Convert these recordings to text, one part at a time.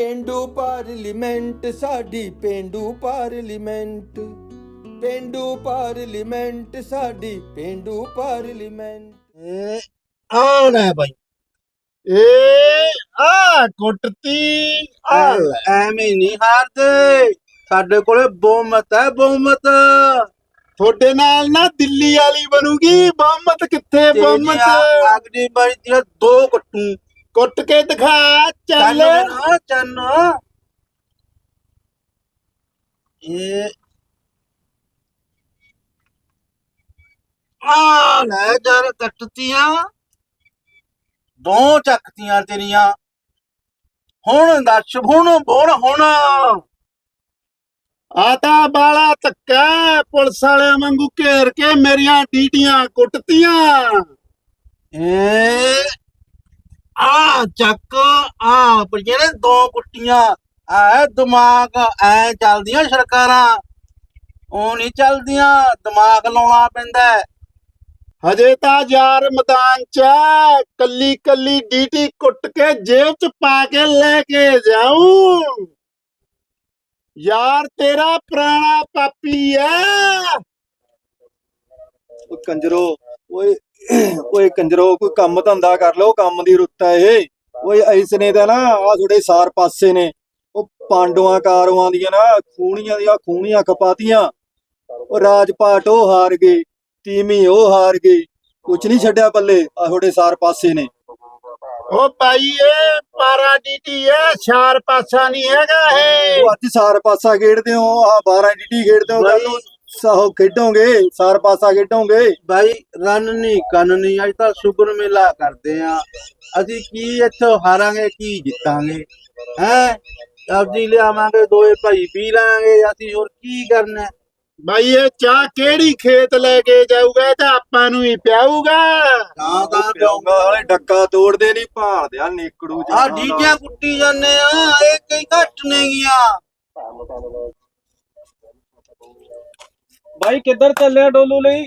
ਪੇਂਡੂ ਪਾਰਲੀਮੈਂਟ ਸਾਡੀ ਪੇਂਡੂ ਪਾਰਲੀਮੈਂਟ। ਪੇਂਡੂ ਪਾਰਲੀਮੈਂਟ ਸਾਡੀ ਪੇਂਡੂ ਪਾਰਲੀਮੈਂਟ। ਇਹ ਆ ਲੈ ਬਾਈ। ਇਹ ਆ ਕੁੱਟਤੀ। ਆ। ਐਵੇਂ ਨਹੀਂ ਹਾਰਦੇ। ਸਾਡੇ ਕੋਲੇ ਬਹੁਮਤ ਹੈ ਬਹੁਮਤ। ਤੁਹਾਡੇ ਨਾਲ ਨਾ ਦਿੱਲੀ ਵਾਲੀ ਬਣੂਗੀ। ਬਹੁਮਤ ਕਿੱਥੇ ਬਹੁਮਤ? ਅਗਲੀ ਵਾਰੀ ਤੇਰਾ ਦੋ ਕੱਟੂ। ਕੁੱਟ ਕੇ ਦਿਖਾ ਚੱਲ। ਚੱਲ ਚੰਨ ਇਹ ਆ ਲੈ ਜਰ ਕੱਟਤੀਆਂ। ਦੋ ਚੱਕਤੀਆਂ ਤੇਰੀਆਂ। ਹੁਣ ਦੱਸ ਹੁਣ ਬੋਲ ਹੁਣ। ਆਤਾ ਬਾਲਾ ਧੱਕਾ ਪੁਲਿਸ ਵਾਲਿਆਂ ਵਾਂਗੂ ਘੇਰ ਕੇ ਮੇਰੀਆਂ ਡੀਟੀਆਂ ਕੁੱਟਤੀਆਂ। ਏ ਆ ਚੱਕ ਆ ਪਰ ਜਿਹੜੇ ਦੋ ਕੁੱਟੀਆਂ। ਆ ਦਿਮਾਗ ਐ ਚੱਲਦੀਆਂ ਸਰਕਾਰਾਂ। ਉਹ ਨਹੀਂ ਚੱਲਦੀਆਂ ਦਿਮਾਗ ਲਾਉਣਾ ਪੈਂਦਾ ਹਜੇ ਤਾਂ ਯਾਰ ਮੈਦਾਨ ਚ ਹੈ, ਕੱਲੀ ਕੱਲੀ ਡੀਟੀ ਕੁੱਟ ਕੇ ਜੇਬ ਚ ਪਾ ਕੇ ਲੈ ਕੇ ਜਾਊ। ਯਾਰ ਤੇਰਾ ਪੁਰਾਣਾ ਪਾਪੀ ਐ ਓਏ ਕੰਜਰੋ ਓਏ ਓਏ ਕੰਜਰੋ ਕੋਈ ਕੰਮ ਧੰਦਾ ਕਰ ਲਓ ਕੰਮ ਦੀ ਰੁੱਤ ਹੈ ਇਹ। ਓਏ ਐਸਨੇ ਤਾਂ ਨਾ ਆ ਥੋੜੇ ਸਾਰ ਪਾਸੇ ਨੇ। ਉਹ ਪਾਂਡਵਾਂ ਕਾਰਵਾਂ ਦੀਆਂ ਨਾ ਖੂਣੀਆਂ ਦੀਆਂ ਖੂਣੀਆਂ ਖਪਾਤੀਆਂ। ਉਹ ਰਾਜਪਾਟ ਉਹ ਹਾਰ ਗਏ ਤੀਮੀ ਉਹ ਹਾਰ ਗਈ ਕੁਛ ਨਹੀਂ ਛੱਡਿਆ ਪੱਲੇ ਆ ਥੋੜੇ ਸਾਰ ਪਾਸੇ ਨੇ। ਉਹ ਭਾਈ ਇਹ ਪਾਰਾ ਡੀਟੀ ਐ ਚਾਰ ਪਾਸਾ ਨਹੀਂ ਹੈਗਾ ਇਹ। ਉਹ ਅੱਜ ਸਾਰ ਪਾਸਾ ਖੇਡਦੇ ਹੋ ਆ 12 ਡੀਟੀ ਖੇਡਦੇ ਹੋ ਨੂੰ ਸਾਹੋ ਖੇਡੋਗੇ ਸਾਰ ਪਾਸਾ ਖੇਡੋਗੇ। ਬਾਈ ਰਨ ਨਹੀਂ ਕੰਨ ਨਹੀਂ ਅੱਜ ਤਾਂ ਸ਼ੁਕਰ ਮੇਲਾ ਕਰਦੇ ਆ। ਅਸੀਂ ਕੀ ਇੱਥੋਂ ਹਾਰਾਂਗੇ ਕੀ ਜਿੱਤਾਂਗੇ? ਹੈ? ਸਬਜ਼ੀ ਲਿਆਵਾਂਗੇ ਦੋਏ ਭਾਈ ਪੀ ਲਾਂਗੇ ਅਸੀਂ ਹੋਰ ਕੀ ਕਰਨਾ? ਭਾਈ ਇਹ ਚਾਹ ਕਿਹੜੀ ਖੇਤ ਲੈ ਕੇ ਜਾਊਗਾ? ਇਹ ਤਾਂ ਆਪਾਂ ਨੂੰ ਹੀ ਪਿਆਊਗਾ। ਤਾਂ ਤਾਂ ਪਿਆਉਂਗਾ ਹਲੇ ਡੱਕਾ ਤੋੜਦੇ ਨਹੀਂ ਭਾਲਦੇ ਆ ਨੇਕੜੂ ਆ ਡੀਜੇ ਕੁੱਟੀ ਜਾਂਦੇ ਆ ਇਹ ਕਈ ਘੱਟ ਨੇ ਗੀਆਂ ਬਾਈ ਕਿੱਧਰ ਚੱਲਿਆ ਡੋਲੂ ਲਈ?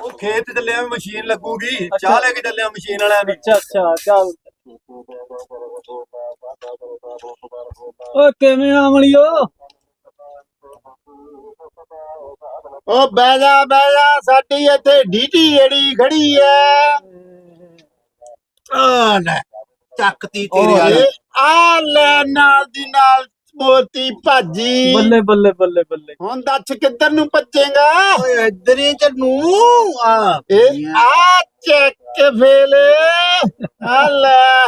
ਉਹ ਖੇਤ ਚੱਲਿਆ ਮਸ਼ੀਨ ਲੱਗੂਗੀ ਚਾਹ ਲੈ ਕੇ ਚੱਲਿਆ ਮਸ਼ੀਨ ਵਾਲਿਆਂ ਦੀ। ਅੱਛਾ ਅੱਛਾ ਚੱਲ। ਓ ਕਿਵੇਂ ਆਮਲੀਓ ਜਾ ਬਹਿ ਜਾ ਸਾਡੀ ਇੱਥੇ ਡੀਟੀ ਜਿਹੜੀ ਖੜੀ ਐ। ਆ ਲੈ ਚੱਕਤੀ ਤੇਰੇ ਵਾਲੀ। ਆ ਲੈ ਨਾਲ ਦੀ ਨਾਲ ਮੋਤੀ ਭਾਜੀ। ਬੱਲੇ ਬੱਲੇ ਬੱਲੇ ਬੱਲੇ। ਹੁਣ ਦੱਸ ਕਿੱਧਰ ਨੂੰ ਭੱਜੇਗਾ? ਓਏ ਇੱਧਰ ਹੀ ਚੱਲੂ। ਆ। ਇਹ ਆ ਚੱਕ ਫੇਲੇ ਆ ਲੈ।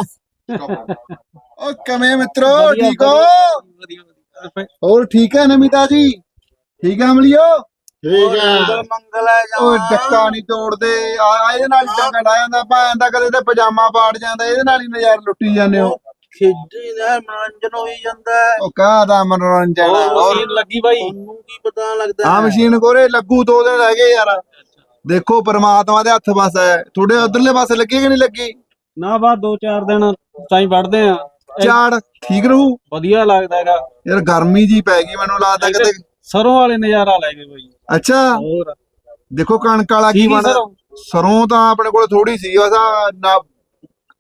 ਓ ਕਮੇ ਮਿੱਤਰੋ? ਠੀਕ ਹੋ। ਹੋਰ ਠੀਕ ਹੈ ਨਮਿਤਾ ਜੀ? ਠੀਕ ਹੈ ਅਮਲੀਓ? ਠੀਕ ਮੰਗਲ ਮੰਗਲ ਹੈ ਜਾਂ? ਓਏ ਡੱਕਾ ਨਹੀਂ ਤੋੜਦੇ। ਆ ਇਹਦੇ ਨਾਲ ਹੀ ਲਾ ਜਾਂਦਾ। ਭਾਂ ਦਾ ਕਦੇ ਤੇ ਪਜਾਮਾ ਪਾੜ ਜਾਂਦਾ। ਇਹਦੇ ਨਾਲ ਹੀ ਨਜ਼ਾਰ ਲੁੱਟੀ ਜਾਂਦੇ ਹੋ। ਖੇਡੀ ਦਾ ਮਨੋਰੰਜਨ ਹੋਈ ਜਾਂਦਾ ਹੈ। ਉਹ ਕਾਹਦਾ ਮਨੋਰੰਜਨ ਆ? ਉਹ ਹੋਰ ਮਸ਼ੀਨ ਲੱਗੀ ਬਾਈ। ਤੁਹਾਨੂੰ ਕੀ ਪਤਾ ਲੱਗਦਾ ਆ ਹੈ? ਮਸ਼ੀਨ ਕੋਰੇ ਲੱਗੂ ਦੋ ਦਿਨ ਰਹਿ ਗਏ ਯਾਰ। ਦੇਖੋ ਪਰਮਾਤਮਾ ਦੇ ਹੱਥ ਬਸ ਹੈ। ਤੁਹਾਡੇ ਉਧਰਲੇ ਪਾਸੇ ਲੱਗੀ ਕਿ ਨਹੀਂ ਲੱਗੀ? ਨਾ ਬਾਅਦ ਦੋ ਚਾਰ ਦਿਨ ਤਾਈ ਵੜਦੇ ਆ ਝਾੜ ਠੀਕ ਰਹੂ? ਵਧੀਆ ਲੱਗਦਾ ਹੈਗਾ। ਯਾਰ ਗਰਮੀ ਜੀ ਪੈ ਗਈ ਮੈਨੂੰ ਲੱਗਦਾ ਕਿਤੇ। ਸਰੋਂ ਵਾਲੇ ਨਜ਼ਾਰਾ ਲੈ ਗਏ ਬਾਈ। ਅੱਛਾ। ਹੋਰ। ਦੇਖੋ ਕਣਕ ਵਾਲਾ ਕੀ ਕੀ ਬਣਾ ਸਰੋਂ। ਸਰੋਂ ਤਾਂ ਆਪਣੇ ਕੋਲ ਥੋੜੀ ਸੀ ਉਹਦਾ ਨਾ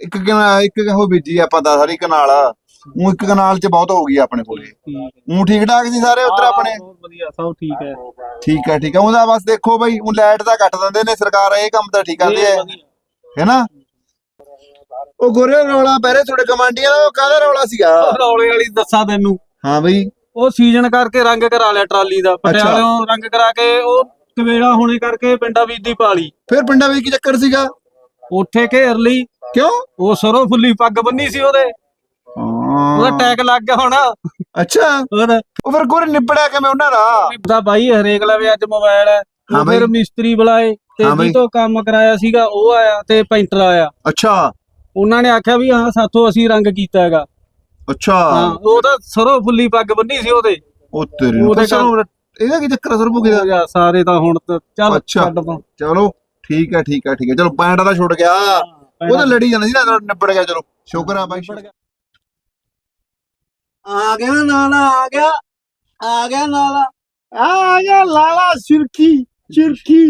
ਇੱਕ ਕਨਾ- ਇੱਕ ਉਹ ਬੀਜੀ ਆਪਾਂ ਦਾ ਸਾਰੀ ਕਨਾਲ ਉਹ ਇੱਕ ਕਨਾਲ ਚ ਬਹੁਤ ਹੋ ਗਈ ਆਪਣੇ ਕੋਲੇ। ਉਹ ਠੀਕ ਠਾਕ ਸੀ ਸਾਰੇ ਉੱਧਰ ਹਾਂ, ਆਪਣੇ? ਬਹੁਤ ਵਧੀਆ ਸਭ ਠੀਕ ਹੈ। ਠੀਕ ਹੈ ਠੀਕ ਹੈ। ਉਹਦਾ ਬਸ ਦੇਖੋ ਬਈ ਉਹ ਲਾਈਟ ਦਾ ਕੱਟ ਦਿੰਦੇ ਨੇ ਸਰਕਾਰ ਇਹ ਕੰਮ ਤਾਂ ਠੀਕ ਕਰਦੇ ਵਧੀਆ। ਹੈਨਾ ਉਹ ਗੋਰੇ ਰੌਲਾ ਪੈ ਰਿਹਾ ਤੁਹਾਡੇ ਕਮਾਂਡੀਆਂ ਦਾ ਉਹ ਕਾਹਦਾ ਰੌਲਾ ਸੀਗਾ? ਰੌਲੇ ਵਾਲੀ ਦੱਸਾਂ ਤੈਨੂੰ। ਹਾਂ ਬਈ। ਉਹ ਸੀਜ਼ਨ ਕਰਕੇ ਰੰਗ ਕਰਾ ਲਿਆ ਟਰਾਲੀ ਦਾ। ਪਟਿਆਲਿਓਂ ਰੰਗ ਕਰਾ ਕੇ ਉਹ ਕਵੇੜਾ ਹੋਣੇ ਕਰਕੇ ਪਿੰਡਾ ਬੀਦੀ ਪਾਲੀ ਫਿਰ ਪਿੰਡਾਂ ਵਿੱਚ ਕੀ ਚੱਕਰ ਸੀਗਾ? ਉੱਥੇ ਘੇਰ ਲਈ। ਕਿਉਂ? ਉਹ ਸਰੋਂ ਫੁੱਲੀ ਪੱਗ ਬੰਨੀ ਸੀ ਉਹਦੇ। ਉਹਦਾ ਟੈਗ ਲੱਗ ਗਿਆ ਹੋਣਾ। ਅੱਛਾ। ਹੋਰ ਉਹ ਫਿਰ ਗੋਰੇ ਨਿਬੜਿਆ ਕਿਵੇਂ ਉਹਨਾਂ ਦਾ? ਤਾਂ ਬਾਈ ਹਰੇਕ ਲਵੇ ਅੱਜ ਮੋਬਾਈਲ ਹੈ। ਹਾਂ। ਫਿਰ ਮਿਸਤਰੀ ਬੁਲਾਏ। ਤੇ। ਜੀ ਤੋਂ ਕੰਮ ਕਰਾਇਆ ਸੀਗਾ ਉਹ ਆਇਆ ਤੇ ਪੈਂਟਰ ਆਇਆ। ਅੱਛਾ। ਉਹਨਾਂ ਨੇ ਆਖਿਆ ਵੀ ਹਾਂ ਸਾਥੋਂ ਅਸੀਂ ਰੰਗ ਕੀਤਾ ਹੈਗਾ। ਅੱਛਾ। ਹਾਂ ਉਹ ਤਾਂ ਸਰੋਂ ਫੁੱਲੀ ਪੱਗ ਬੰਨੀ ਸੀ ਉਹਦੇ। ਉਹ ਤੇਰੇ ਉਹਦੇ ਸਰੋਂ ਇਹਦਾ ਕੀ ਚੱਕਰ ਸਰ ਭੁਗੇ ਦਾ? ਹੋ ਗਿਆ ਸਾਰੇ ਤਾਂ ਹੁਣ ਚੱਲ। ਛੱਡ ਪਾ ਚਲੋ ਠੀਕ ਹੈ ਠੀਕ ਹੈ ਠੀਕ ਹੈ। ਚਲੋ ਪੈਂਟ ਦਾ ਛੁੱਟ ਗਿਆ। ਉਹ ਤਾਂ ਲੜੀ ਜਾਂਦਾ ਸੀ ਨਾ ਨਿਬੜ ਗਿਆ ਚਲੋ। ਸ਼ੁਕਰ ਆ ਬਾਈ ਆ ਗਿਆ ਨਾਲਾ ਆ ਗਿਆ ਆ ਗਿਆ ਨਾਲਾ ਆ ਗਿਆ ਲਾਲਾ ਸੁਰਖੀ ਸੁਰਖੀ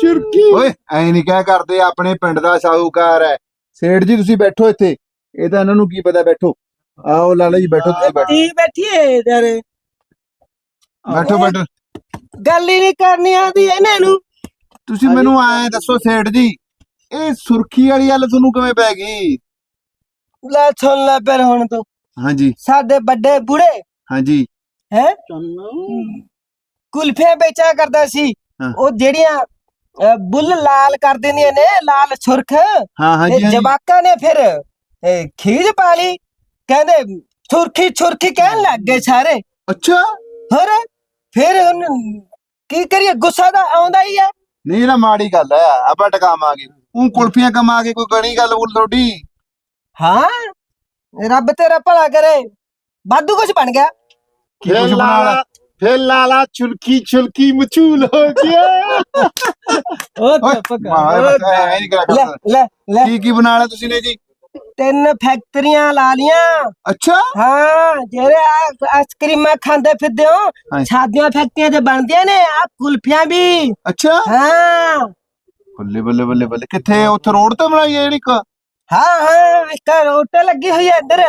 ਸੁਰਖੀ। ਓਏ ਐ ਨਹੀਂ ਕਹਿ ਕਰਦੇ ਆਪਣੇ ਪਿੰਡ ਦਾ ਸ਼ਾਹੂਕਾਰ ਹੈ। ਸੇਠ ਜੀ ਤੁਸੀਂ ਬੈਠੋ ਇੱਥੇ। ਇਹ ਤਾਂ ਇਹਨਾਂ ਨੂੰ ਕੀ ਪਤਾ ਬੈਠੋ। ਆਓ ਲਾਲਾ ਜੀ ਬੈਠੋ ਤੁਸੀਂ ਬੈਠੋ। ਤੀ ਬੈਠੀਏ ਯਾਰ ਬੈਠੋ ਬੈਠੋ। ਗੱਲ ਹੀ ਨਹੀਂ ਕਰਨੀ ਆਦੀ ਇਹਨਾਂ ਨੂੰ। ਤੁਸੀਂ ਮੈਨੂੰ ਐ ਦੱਸੋ ਸੇਠ ਜੀ ਇਹ ਸੁਰਖੀ ਵਾਲੀ ਗੱਲ ਤੁਹਾਨੂੰ ਕਿਵੇਂ ਪੈ ਗਈ? ਲੈ ਸੁਣ ਲੈ ਫਿਰ ਹੁਣ ਤੂੰ। ਹਾਂਜੀ। ਸਾਡੇ ਵੱਡੇ ਬੁੜੇ। ਹਾਂਜੀ। ਹੈ? ਕੁਲਫੀਆਂ ਵੇਚਿਆ ਕਰਦਾ ਸੀ। ਹਾਂ। ਉਹ ਜਿਹੜੀਆਂ ਅ, ਬੁੱਲ ਲਾਲ ਕਰ ਦਿੰਦੀਆਂ ਨੇ ਲਾਲ ਸੁਰਖ। ਹਾਂ ਹਾਂਜੀ ਤੇ ਹਾਂਜੀ। ਜਵਾਕਾਂ ਨੇ ਫਿਰ ਇਹ, ਖੀਜ ਪਾ ਲਈ। ਕਹਿੰਦੇ ਸੁਰਖੀ ਸੁਰਖੀ ਕਹਿਣ ਲੱਗ ਗਏ ਸਾਰੇ। ਅੱਛਾ। ਹੋਰ ਫਿਰ ਹੁਣ ਕੀ ਕਰੀਏ ਗੁੱਸਾ ਤਾਂ ਆਉਂਦਾ ਹੀ ਹੈ ਨਹੀਂ ਇਹ ਤਾਂ ਮਾੜੀ ਗੱਲ ਆ। ਆਪਾਂ ਟਕਾਵਾਂਗੇ। ਉਹ ਕੁਲਫੀਆਂ ਕਮਾ ਕੇ ਕੋਈ ਗਣੀ ਗੱਲ ਬੋਲ ਤੁਹਾਡੀ। ਹਾਂ ਰੱਬ ਤੇਰਾ ਭਲਾ ਕਰੇ। ਵਾਧੂ ਕੁਝ ਬਣ ਗਿਆ। ਕੀ ਕੁਛ ਬਣਾ ਲਾਲਾ ਲਿਆ? ਫਿਰ ਲਾਲਾ ਚੁਲਕੀ ਚੁਲਕੀ ਮਚੂਲ ਹੋ ਗਿਆ। ਉਹ ਓਏ, ਮਾਰੇ ਬੱਚਾ ਐ ਨਹੀਂ ਕਰਿਆ ਲੈ ਕਰਦਾ। ਲੈ ਲੈ। ਕੀ ਕੀ ਬਣਾ ਲਿਆ ਤੁਸੀਂ ਨੇ ਜੀ? ਤਿੰਨ ਫੈਕਟਰੀਆਂ ਲਾ ਲੀਆਂ। ਅੱਛਾ? ਹਾਂ ਜਿਹੜੇ ਆ ਆਈਸਕ੍ਰੀਮਾਂ ਖਾਂਦੇ ਫਿਰਦੇ ਹੋ ਹਾਂ। ਛਾਦੀਆਂ ਫੈਕਟਰੀਆਂ ਤੇ ਬਣਦੀਆਂ ਨੇ ਆ ਕੁਲਫੀਆਂ ਵੀ। ਅੱਛਾ? ਹਾਂ। ਬੱਲੇ ਬੱਲੇ ਬੱਲੇ ਬੱਲੇ। ਕਿੱਥੇ ਉੱਥੇ ਰੋਡ ਤੇ ਬਣਾਈ ਹੈ ਜਿਹੜੀ ਇੱਕ? ਹਾਂ ਹਾਂ ਇੱਕ ਰੋਟੇ ਲੱਗੀ ਹੋਈ ਹੈ ਇੱਧਰ।